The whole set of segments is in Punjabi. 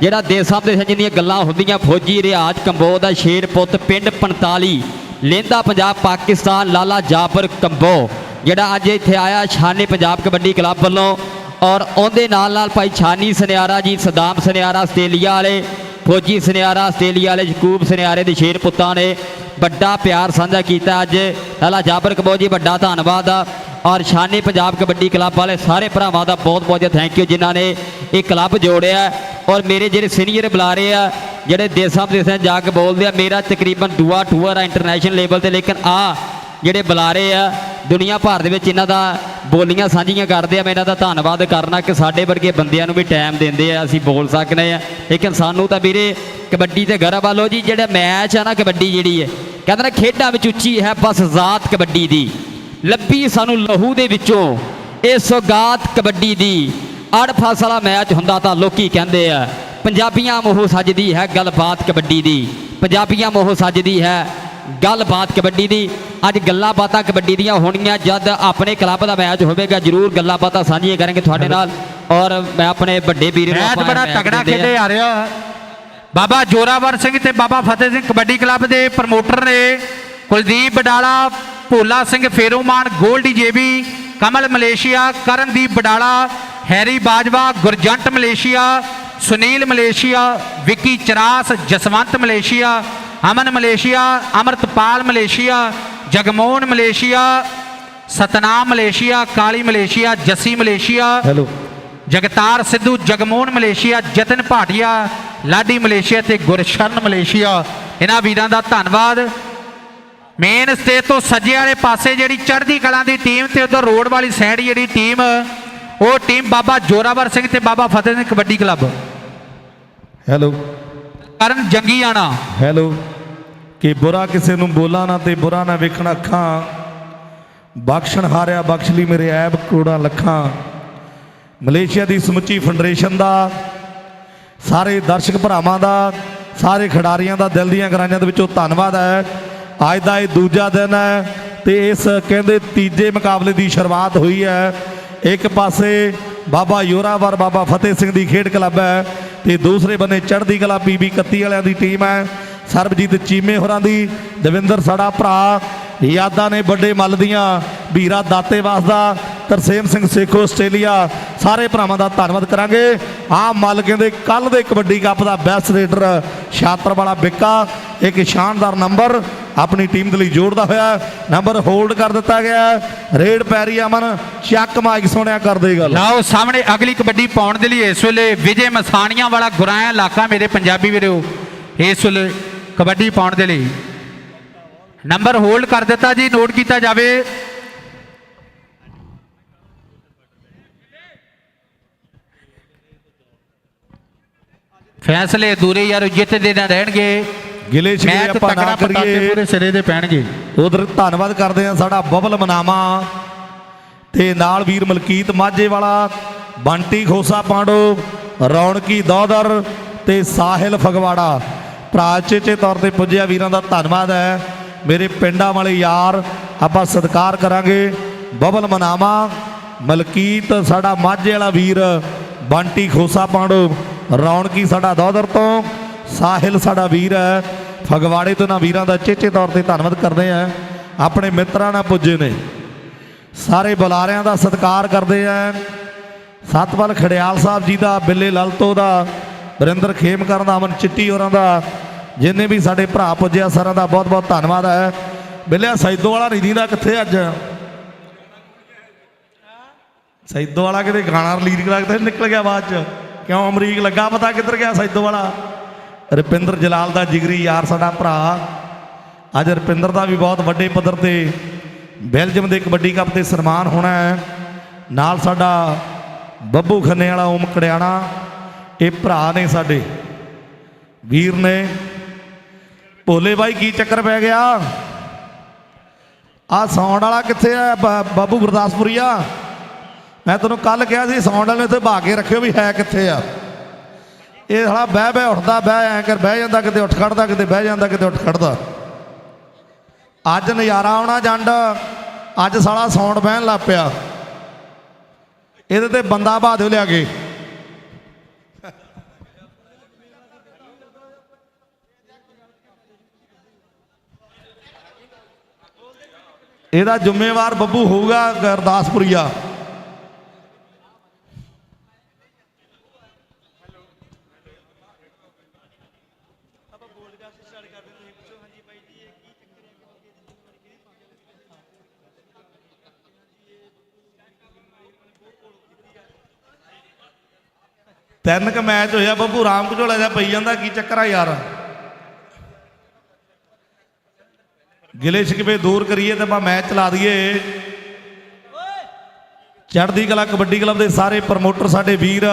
ਜਿਹੜਾ ਦੇਸਾਂ ਦੇ ਜਿੰਨੀਆਂ ਗੱਲਾਂ ਹੁੰਦੀਆਂ, ਫੌਜੀ ਰਿਆਜ ਕੰਬੋ ਦਾ ਸ਼ੇਰ ਪੁੱਤ, ਪਿੰਡ 45 ਲਹਿੰਦਾ ਪੰਜਾਬ, ਪਾਕਿਸਤਾਨ, ਲਾਲਾ ਜਾਬਰ ਕੰਬੋ, ਜਿਹੜਾ ਅੱਜ ਇੱਥੇ ਆਇਆ ਸ਼ਾਨੇ ਪੰਜਾਬ ਕਬੱਡੀ ਕਲੱਬ ਵੱਲੋਂ ਔਰ ਉਹਦੇ ਨਾਲ ਨਾਲ ਭਾਈ ਛਾਨੀ ਸੁਨਿਆਰਾ ਜੀ, ਸਦਾਮ ਸੁਨਿਆਰਾ, ਆਸਟ੍ਰੇਲੀਆ ਵਾਲੇ, ਫੌਜੀ ਸੁਨਿਆਰਾ, ਆਸਟ੍ਰੇਲੀਆ ਵਾਲੇ, ਯਕੂਬ ਸੁਨਿਆਰੇ ਦੇ ਸ਼ੇਰ ਪੁੱਤਾਂ ਨੇ ਵੱਡਾ ਪਿਆਰ ਸਾਂਝਾ ਕੀਤਾ ਅੱਜ। ਲਾਲਾ ਜਾਬਰ ਕੰਬੋ ਜੀ, ਵੱਡਾ ਧੰਨਵਾਦ। ਆ ਔਰ ਸ਼ਾਨੀ ਪੰਜਾਬ ਕਬੱਡੀ ਕਲੱਬ ਵਾਲੇ ਸਾਰੇ ਭਰਾਵਾਂ ਦਾ ਬਹੁਤ ਬਹੁਤ ਥੈਂਕ ਯੂ ਜਿਨ੍ਹਾਂ ਨੇ ਇਹ ਕਲੱਬ ਜੋੜਿਆ। ਔਰ ਮੇਰੇ ਜਿਹੜੇ ਸੀਨੀਅਰ ਬੁਲਾਰੇ ਆ, ਜਿਹੜੇ ਦੇਸਾਂ ਵਿਦੇਸਾਂ 'ਚ ਜਾ ਕੇ ਬੋਲਦੇ ਆ, ਮੇਰਾ ਤਕਰੀਬਨ ਦੂਆ ਟੂਰ ਆ ਇੰਟਰਨੈਸ਼ਨਲ ਲੈਵਲ ਤੇ, ਲੇਕਿਨ ਆ ਜਿਹੜੇ ਬੁਲਾਰੇ ਆ, ਦੁਨੀਆ ਭਰ ਦੇ ਵਿੱਚ ਇਹਨਾਂ ਦਾ ਬੋਲੀਆਂ ਸਾਂਝੀਆਂ ਕਰਦੇ ਆ, ਮੈਂ ਇਹਨਾਂ ਦਾ ਧੰਨਵਾਦ ਕਰਨਾ ਕਿ ਸਾਡੇ ਵਰਗੇ ਬੰਦਿਆਂ ਨੂੰ ਵੀ ਟਾਈਮ ਦਿੰਦੇ ਆ, ਅਸੀਂ ਬੋਲ ਸਕਨੇ ਆ। ਲੇਕਿਨ ਸਾਨੂੰ ਤਾਂ ਵੀਰੇ ਕਬੱਡੀ ਤੇ ਗਰਵ ਆ ਲੋ ਜੀ, ਜਿਹੜਾ ਮੈਚ ਆ ਨਾ, ਕਬੱਡੀ ਜਿਹੜੀ ਹੈ, ਕਹਿੰਦੇ ਨੇ ਖੇਡਾਂ ਵਿੱਚ ਉੱਚੀ ਹੈ, ਬਸ ਜ਼ਾਤ ਕਬੱਡੀ ਦੀ। ਲੱਭੀ ਸਾਨੂੰ ਲਹੂ ਦੇ ਵਿੱਚੋਂ ਇਹ ਸੁਗਾਤ ਕਬੱਡੀ ਦੀ। ਅੜ ਫਾਸਲਾ ਮੈਚ ਹੁੰਦਾ ਤਾਂ ਲੋਕੀ ਕਹਿੰਦੇ ਆ ਪੰਜਾਬੀਆਂ ਮੋਹ ਸੱਜਦੀ ਹੈ ਗੱਲਬਾਤ ਕਬੱਡੀ ਦੀ। ਪੰਜਾਬੀਆਂ ਮੋਹ ਸੱਜਦੀ ਹੈ ਗੱਲਬਾਤ ਕਬੱਡੀ ਦੀ। ਅੱਜ ਗੱਲਾਂ ਬਾਤਾਂ ਕਬੱਡੀ ਦੀਆਂ ਹੋਣੀਆਂ ਜਦ ਆਪਣੇ ਕਲੱਬ ਦਾ ਮੈਚ ਹੋਵੇਗਾ ਜਰੂਰ ਗੱਲਾਂ ਬਾਤਾਂ ਸਾਂਝੀਆਂ ਕਰਾਂਗੇ ਤੁਹਾਡੇ ਨਾਲ। ਔਰ ਮੈਂ ਆਪਣੇ ਵੱਡੇ ਵੀਰ ਨੂੰ ਮੈਚ ਬੜਾ ਤਗੜਾ ਆ। ਖੇਡੇ ਆ ਰਿਹਾ। ਬਾਬਾ ਜੋਰਾਵਰ ਸਿੰਘ ਤੇ ਬਾਬਾ ਫਤਿਹ ਸਿੰਘ ਕਬੱਡੀ ਕਲੱਬ ਦੇ ਪ੍ਰਮੋਟਰ ਨੇ Kuldeep Badala Bhola Singh Pheroman Goldy JB Kamal Malaysia Karandeep Badala Harry Bajwa Gurjant Malaysia Sunil Malaysia Vicky Charas Jaswant Malaysia Aman Malaysia Amritpal Malaysia Jagmohan Malaysia Satnam Malaysia Kali Malaysia Jassi Malaysia hello Jagtar Sidhu Jagmohan Malaysia Jatan Bhatia Ladi Malaysia ਤੇ ਗੁਰਸ਼ਰਨ ਮਲੇਸ਼ੀਆ। ਇਹਨਾਂ ਵੀਰਾਂ ਦਾ ਧੰਨਵਾਦ। ਮੇਨ ਸਟੇਜ ਤੋਂ ਸੱਜੇ ਵਾਲੇ ਪਾਸੇ ਜਿਹੜੀ ਚੜ੍ਹਦੀ ਕਲਾਂ ਦੀ ਟੀਮ ਤੇ ਉਧਰ ਰੋਡ ਵਾਲੀ ਸਾਈਡ ਜਿਹੜੀ ਟੀਮ ਉਹ ਟੀਮ ਬਾਬਾ ਜੋਰਾਵਰ ਸਿੰਘ ਤੇ ਬਾਬਾ ਫਤਿਹ ਸਿੰਘ ਕਬੱਡੀ ਕਲੱਬ। ਹੈਲੋ। ਕਰਨ ਜੰਗੀ ਆਣਾ। ਹੈਲੋ। ਕਿ ਬੁਰਾ ਕਿਸੇ ਨੂੰ ਬੋਲਾ ਨਾ ਤੇ ਬੁਰਾ ਨਾ ਵੇਖਣ ਅੱਖਾਂ। ਬਖਸ਼ਣ ਹਾਰਿਆ ਬਖਸ਼ ਲਈ ਮੇਰੇ ਐਬ ਕਰੋੜਾਂ ਲੱਖਾਂ। ਮਲੇਸ਼ੀਆ ਦੀ ਸਮੁੱਚੀ ਫੈਡਰੇਸ਼ਨ ਦਾ ਸਾਰੇ ਦਰਸ਼ਕ ਭਰਾਵਾਂ ਦਾ ਸਾਰੇ ਖਿਡਾਰੀਆਂ ਦਾ ਦਿਲ ਦੀਆਂ ਗਰਾਈਆਂ ਦੇ ਵਿੱਚੋਂ ਧੰਨਵਾਦ ਹੈ। ਅੱਜ ਦਾ ਇਹ ਦੂਜਾ ਦਿਨ ਹੈ ਤੇ ਇਸ ਕਹਿੰਦੇ ਤੀਜੇ ਮੁਕਾਬਲੇ ਦੀ ਸ਼ੁਰੂਆਤ ਹੋਈ ਹੈ। ਇੱਕ ਪਾਸੇ ਬਾਬਾ ਯੋਰਾਵਰ, ਬਾਬਾ ਫਤਿਹ ਸਿੰਘ ਦੀ ਖੇਡ ਕਲੱਬ ਹੈ ਤੇ ਦੂਸਰੇ ਬੰਨੇ ਚੜ੍ਹਦੀ ਕਲਾ ਪੀਬੀ 31 ਵਾਲਿਆਂ ਦੀ ਟੀਮ ਹੈ। ਸਰਬਜੀਤ ਚੀਮੇ ਹੋਰਾਂ ਦੀ, ਦਵਿੰਦਰ ਸਾਡਾ ਭਰਾ, ਯਾਦਾਂ ਨੇ ਵੱਡੇ ਮੱਲ ਦੀਆਂ, ਵੀਰਾ ਦਾਤੇਵਾਸ ਦਾ, ਤਰਸੇਮ ਸਿੰਘ ਸੇਖੋ ਆਸਟ੍ਰੇਲੀਆ, ਸਾਰੇ ਭਰਾਵਾਂ ਦਾ ਧੰਨਵਾਦ ਕਰਾਂਗੇ। ਆ ਮੱਲ ਕਹਿੰਦੇ ਕੱਲ ਦੇ ਕਬੱਡੀ ਕੱਪ ਦਾ ਬੈਸਟ ਰੇਡਰ ਛਾਤਰ ਵਾਲਾ ਬਿੱਕਾ, ਇੱਕ ਸ਼ਾਨਦਾਰ ਨੰਬਰ ਆਪਣੀ ਟੀਮ ਦੇ ਲਈ ਜੋੜਦਾ ਹੋਇਆ ਨੰਬਰ ਹੋਲਡ ਕਰ ਦਿੱਤਾ ਗਿਆ ਰੇਡ ਪੈਰੀ ਅਮਨ। ਚੱਕ ਮਾਈਕ ਸੋਹਣਿਆ ਕਰ ਗੱਲ। ਲਓ, ਸਾਹਮਣੇ ਅਗਲੀ ਕਬੱਡੀ ਪਾਉਣ ਦੇ ਲਈ ਇਸ ਵੇਲੇ ਵਿਜੇ ਮਸਾਣੀਆਂ ਵਾਲਾ ਗੁਰਾਇਆ ਇਲਾਕਾ ਮੇਰੇ ਪੰਜਾਬੀ ਵੀਰੋ, ਇਸ ਵੇਲੇ ਕਬੱਡੀ ਪਾਉਣ ਦੇ ਲਈ। ਨੰਬਰ ਹੋਲਡ ਕਰ ਦਿੱਤਾ ਜੀ। ਨੋਟ ਕੀਤਾ ਜਾਵੇ। ਫੈਸਲੇ ਅਧੂਰੇ ਯਾਰ ਜਿੱਤ ਦੇ ਨਾ ਰਹਿਣਗੇ। ਗਿਲੇ ਸ਼ਿਕਵੇ ਮੈਚ ਆਪਾਂ ਨਾ ਤਕੜਾ ਪਟਾਕੇ ਕਰੀਏ ਪੂਰੇ ਸਿਰੇ ਦੇ ਪੈਣਗੇ। ਉਧਰ ਧੰਨਵਾਦ ਕਰਦੇ ਆ ਸਾਡਾ ਬਬਲ ਮਨਾਮਾ। ਤੇ ਨਾਲ ਵੀਰ ਮਲਕੀਤ ਮਾਝੇ ਵਾਲਾ ਬੰਟੀ ਖੋਸਾ ਪਾਂਡੋ ਰੌਣਕੀ ਦੌਦਰ ਤੇ ਸਾਹਿਲ ਫਗਵਾੜਾ। ਭਰਾ ਚੇਚੇ ਤੌਰ ਤੇ ਪੁੱਜਿਆ ਵੀਰਾਂ ਦਾ ਧੰਨਵਾਦ ਹੈ। ਮੇਰੇ ਪਿੰਡਾਂ ਵਾਲੇ ਯਾਰ ਆਪਾਂ ਸਤਿਕਾਰ ਕਰਾਂਗੇ। ਬਬਲ ਮਨਾਮਾ ਮਲਕੀਤ ਸਾਡਾ ਮਾਝੇ ਵਾਲਾ ਵੀਰ ਬੰਟੀ ਖੋਸਾ ਪਾਂਡੋ ਰੌਣਕੀ ਸਾਡਾ ਦੌਦਰ ਤੋਂ। ਸਾਹਿਲ ਸਾਡਾ ਵੀਰ ਹੈ। ਫਗਵਾੜੇ ਤੋਂ ਨਾ ਵੀਰਾਂ ਦਾ ਚੇਚੇ ਤੌਰ ਤੇ ਧੰਨਵਾਦ ਕਰਦੇ ਆ। ਆਪਣੇ ਮਿੱਤਰਾਂ ਨਾਲ ਪੁੱਜੇ ਨੇ। ਸਾਰੇ ਬੁਲਾਰਿਆਂ ਦਾ ਸਤਿਕਾਰ ਕਰਦੇ ਆ। ਸਤਪਾਲ ਖੜਿਆਲ ਸਾਹਿਬ ਜੀ ਦਾ, ਬਿੱਲੇ ਲਲਤੋ ਦਾ, ਵਰਿੰਦਰ ਖੇਮਕਰਨ ਦਾ, ਅਮਨ ਚਿੱਟੀ ਹੋਰਾਂ ਦਾ, ਜਿੰਨੇ ਵੀ ਸਾਡੇ ਭਰਾ ਪੁੱਜਿਆ ਸਾਰਿਆਂ ਦਾ ਬਹੁਤ ਬਹੁਤ ਧੰਨਵਾਦ ਹੈ। ਬਿੱਲਿਆ ਸੈਦੋ ਵਾਲਾ ਨਹੀਂ ਦਾ ਕਿੱਥੇ ਅੱਜ? ਸੈਦੋ ਵਾਲਾ ਕਿਤੇ ਗਾਣਾ ਰਿਲੀਜ਼ ਕਰਾ ਕੇ ਨਿਕਲ ਗਿਆ ਬਾਅਦ ਚ। ਕਿਉਂ ਅਮਰੀਕ ਲੱਗਾ ਪਤਾ ਕਿੱਧਰ ਗਿਆ ਸੈਦੋ ਵਾਲਾ ਰੁਪਿੰਦਰ ਜਲਾਲ ਦਾ ਜਿਗਰੀ ਯਾਰ ਸਾਡਾ ਭਰਾ। ਅੱਜ ਰੁਪਿੰਦਰ ਦਾ ਵੀ ਬਹੁਤ ਵੱਡੇ ਪੱਧਰ ਤੇ ਬੈਲਜੀਅਮ ਦੇ ਕਬੱਡੀ ਕੱਪ ਤੇ ਸਨਮਾਨ ਹੋਣਾ ਹੈ। ਨਾਲ ਸਾਡਾ ਬੱਬੂ ਖੰਨੇ ਵਾਲਾ ਓਮ ਕੜਿਆਣਾ, ਇਹ ਭਰਾ ਨੇ ਸਾਡੇ। ਵੀਰ ਨੇ। ਭੋਲੇ ਬਾਈ, ਕੀ ਚੱਕਰ ਪੈ ਗਿਆ? ਆ ਸੌਂਡ ਵਾਲਾ ਕਿੱਥੇ ਆ ਬ- ਬਾਬੂ ਗੁਰਦਾਸਪੁਰੀਆ। ਮੈਂ ਤੈਨੂੰ ਕੱਲ ਕਿਹਾ ਸੀ ਸੌਂਡ ਵਾਲੇ ਉੱਥੇ ਭਾ ਕੇ ਰੱਖਿਓ ਵੀ ਹੈ ਕਿੱਥੇ ਆ। ਇਹ ਸਾਲਾ ਬਹਿ ਬਹਿ ਉੱਠਦਾ, ਬਹਿ ਐਂ ਕਰ, ਬਹਿ ਜਾਂਦਾ ਕਿਤੇ ਉੱਠ ਖੜਦਾ, ਕਿਤੇ ਬਹਿ ਜਾਂਦਾ, ਕਿਤੇ ਉੱਠ ਖੜਦਾ। ਅੱਜ ਨਜ਼ਾਰਾ ਆਉਣਾ ਜੰਡ, ਅੱਜ ਸਾਲਾ ਸੌਂਡ ਬਹਿਣ ਲੱਗ ਪਿਆ। ਇਹਦੇ ਤੇ ਬੰਦਾ ਬਾਦੂ ਲਿਆ ਕੇ। ਇਹਦਾ ਜ਼ਿੰਮੇਵਾਰ ਬੱਬੂ ਹੋਊਗਾ ਗੁਰਦਾਸਪੁਰੀਆ। ਤਿੰਨ ਕ ਮੈਚ ਹੋਇਆ ਬੱਬੂ ਰਾਮ ਘਜੋਲਾ ਜਿਹਾ ਪਈ ਜਾਂਦਾ, ਕੀ ਚੱਕਰ ਆ ਯਾਰ? ਗਿਲੇ ਸ਼ਿਕਵੇ ਦੂਰ ਕਰੀਏ ਤੇ ਆਪਾਂ ਮੈਚ ਚਲਾ ਦਈਏ। ਚੜ੍ਹਦੀ ਕਲਾ, ਕਬੱਡੀ ਕਲੱਬ ਦੇ ਸਾਰੇ ਪ੍ਰਮੋਟਰ ਸਾਡੇ ਵੀਰ।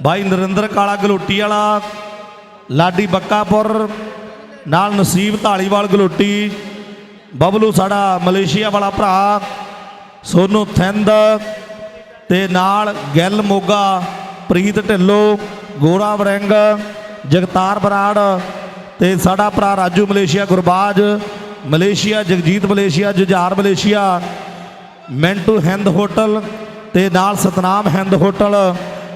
ਬਾਈ ਨਰਿੰਦਰ ਕਾਲਾ ਗਲੋਟੀ ਵਾਲਾ, ਲਾਡੀ ਬੱਕਾਪੁਰ, ਨਾਲ ਨਸੀਬ ਢਾਲੀਵਾਲ ਗਲੋਟੀ, ਬਬਲੂ ਸਾਡਾ ਮਲੇਸ਼ੀਆ ਵਾਲਾ ਭਰਾ, ਸੋਨੂ ਥਿੰਦ ਤੇ ਨਾਲ ਗਿੱਲ ਮੋਗਾ, ਪ੍ਰੀਤ ਢਿੱਲੋਂ, ਗੋਰਾ ਵਰਿੰਗ, ਜਗਤਾਰ ਬਰਾੜ ਤੇ ਸਾਡਾ ਭਰਾ Raju Malaysia Gurbaz, Malaysia Jagjit Malaysia, Jujhar Malaysia Mentu Hind hotel ਤੇ ਨਾਲ Satnam Hind hotel,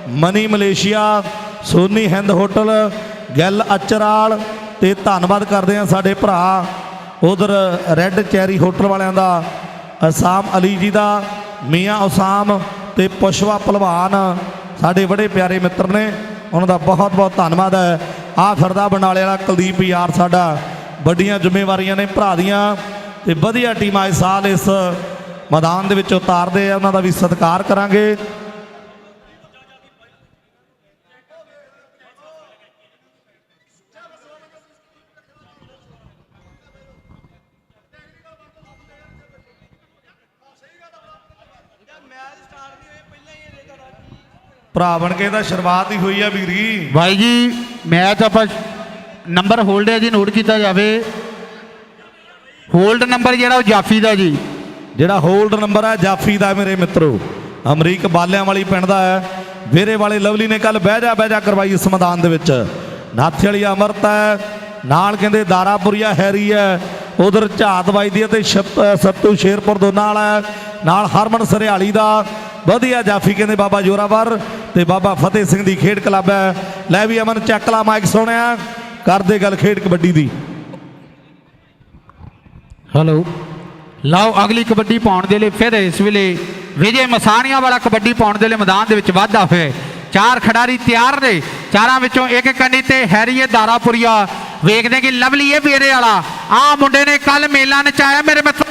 Mani Malaysia, Soni Hind hotel, Gill Achral ਤੇ ਧੰਨਵਾਦ ਕਰਦੇ ਆ ਸਾਡੇ ਭਰਾ ਉਧਰ ਰੈੱਡ ਚੈਰੀ ਹੋਟਲ ਵਾਲਿਆਂ ਦਾ, ਅਸਾਮ ਅਲੀ ਜੀ ਦਾ, ਮੀਆਂ ਉਸਾਮ ਤੇ ਪੁਸ਼ਵਾ ਪਹਿਲਵਾਨ ਸਾਡੇ ਬੜੇ ਪਿਆਰੇ ਮਿੱਤਰ ਨੇ, ਉਹਨਾਂ ਦਾ ਬਹੁਤ ਬਹੁਤ ਧੰਨਵਾਦ ਹੈ। ਆ ਫਿਰਦਾ ਬਨਾਲੇ ਵਾਲਾ ਕੁਲਦੀਪ ਯਾਰ ਸਾਡਾ, ਵੱਡੀਆਂ ਜ਼ਿੰਮੇਵਾਰੀਆਂ ਨੇ ਭਰਾ ਦੀਆਂ ਤੇ ਵਧੀਆ ਟੀਮਾਂ ਇਸ ਸਾਲ ਇਸ ਮੈਦਾਨ ਦੇ ਵਿੱਚ ਉਤਾਰਦੇ ਆ, ਉਹਨਾਂ ਦਾ ਵੀ ਸਤਿਕਾਰ ਕਰਾਂਗੇ। ਭਰਾ ਬਣ ਕੇ ਤਾਂ ਸ਼ੁਰੂਆਤ ਹੀ ਹੋਈ ਆ ਵੀਰੀ ਭਾਈ ਜੀ ਮੈਚ ਆਪਾਂ ਨੰਬਰ ਹੋਲਡ ਹੈ ਜੀ ਨੋਟ ਕੀਤਾ ਜਾਵੇ। ਹੋਲਡ ਨੰਬਰ ਜਿਹੜਾ ਉਹ ਜਾਫੀ ਦਾ ਜੀ। ਜਿਹੜਾ ਹੋਲਡ ਨੰਬਰ ਹੈ ਜਾਫੀ ਦਾ ਮੇਰੇ ਮਿੱਤਰੋ। ਅਮਰੀਕ ਬਾਲਿਆਂ ਵਾਲੀ ਪਿੰਡ ਦਾ ਹੈ। ਵੇਰੇ ਵਾਲੇ ਲਵਲੀ ਨੇ ਕੱਲ ਬਹਿ ਜਾ ਬਹਿ ਜਾ ਕਰਵਾਈ ਇਸ ਮੈਦਾਨ ਦੇ ਵਿੱਚ। ਨਾਥੇ ਵਾਲੀ ਅਮਰਤ ਹੈ। ਨਾਲ ਕਹਿੰਦੇ ਦਾਰਾਪੁਰੀਆ ਹੈਰੀ ਹੈ। ਉਧਰ ਝਾਤ ਵੱਜਦੀ ਹੈ ਤੇ ਸੱਤੂ ਸ਼ੇਰਪੁਰ ਦੋਨਾਂ ਵਾਲਾ ਨਾਲ ਹਰਮਨ ਸਰਿਆਲੀ ਦਾ। ਵਧੀਆ ਜਾਫੀ ਕਹਿੰਦੇ ਬਾਬਾ ਜੋਰਾਵਰ। ਤੇ ਬਾਬਾ ਫਤਿਹ ਸਿੰਘ ਦੀ ਖੇਡ ਕਲੱਬ ਹੈ। ਲੈ ਵੀ ਅਮਨ ਚੱਕਲਾ ਮਾਈਕ ਸੋਹਣਿਆ। ਕਰਦੇ ਗੱਲ ਖੇਡ ਕਬੱਡੀ ਦੀ। ਹੈਲੋ ਲਓ, ਅਗਲੀ ਕਬੱਡੀ ਪਾਉਣ ਦੇ ਲਈ ਫਿਰ ਇਸ ਵੇਲੇ ਵਿਜੇ ਮਸਾਣੀਆਂ ਵਾਲਾ ਕਬੱਡੀ ਪਾਉਣ ਦੇ ਲਈ ਮੈਦਾਨ ਦੇ ਵਿੱਚ ਵਾਧਾ ਹੋਇਆ। ਚਾਰ ਖਿਡਾਰੀ ਤਿਆਰ ਨੇ। ਚਾਰਾਂ ਵਿੱਚੋਂ ਇੱਕ ਕੰਨੀ ਤੇ ਹੈਰੀਏ ਦਾਰਾਪੁਰੀਆ। ਵੇਖਦੇ ਕਿ ਲਵਲੀ ਇਹ ਵੀਰੇ ਵਾਲਾ। ਆ ਮੁੰਡੇ ਨੇ ਕੱਲ ਮੇਲਾ ਨਚਾਇਆ। ਮੇਰੇ ਮਿੱਤਰ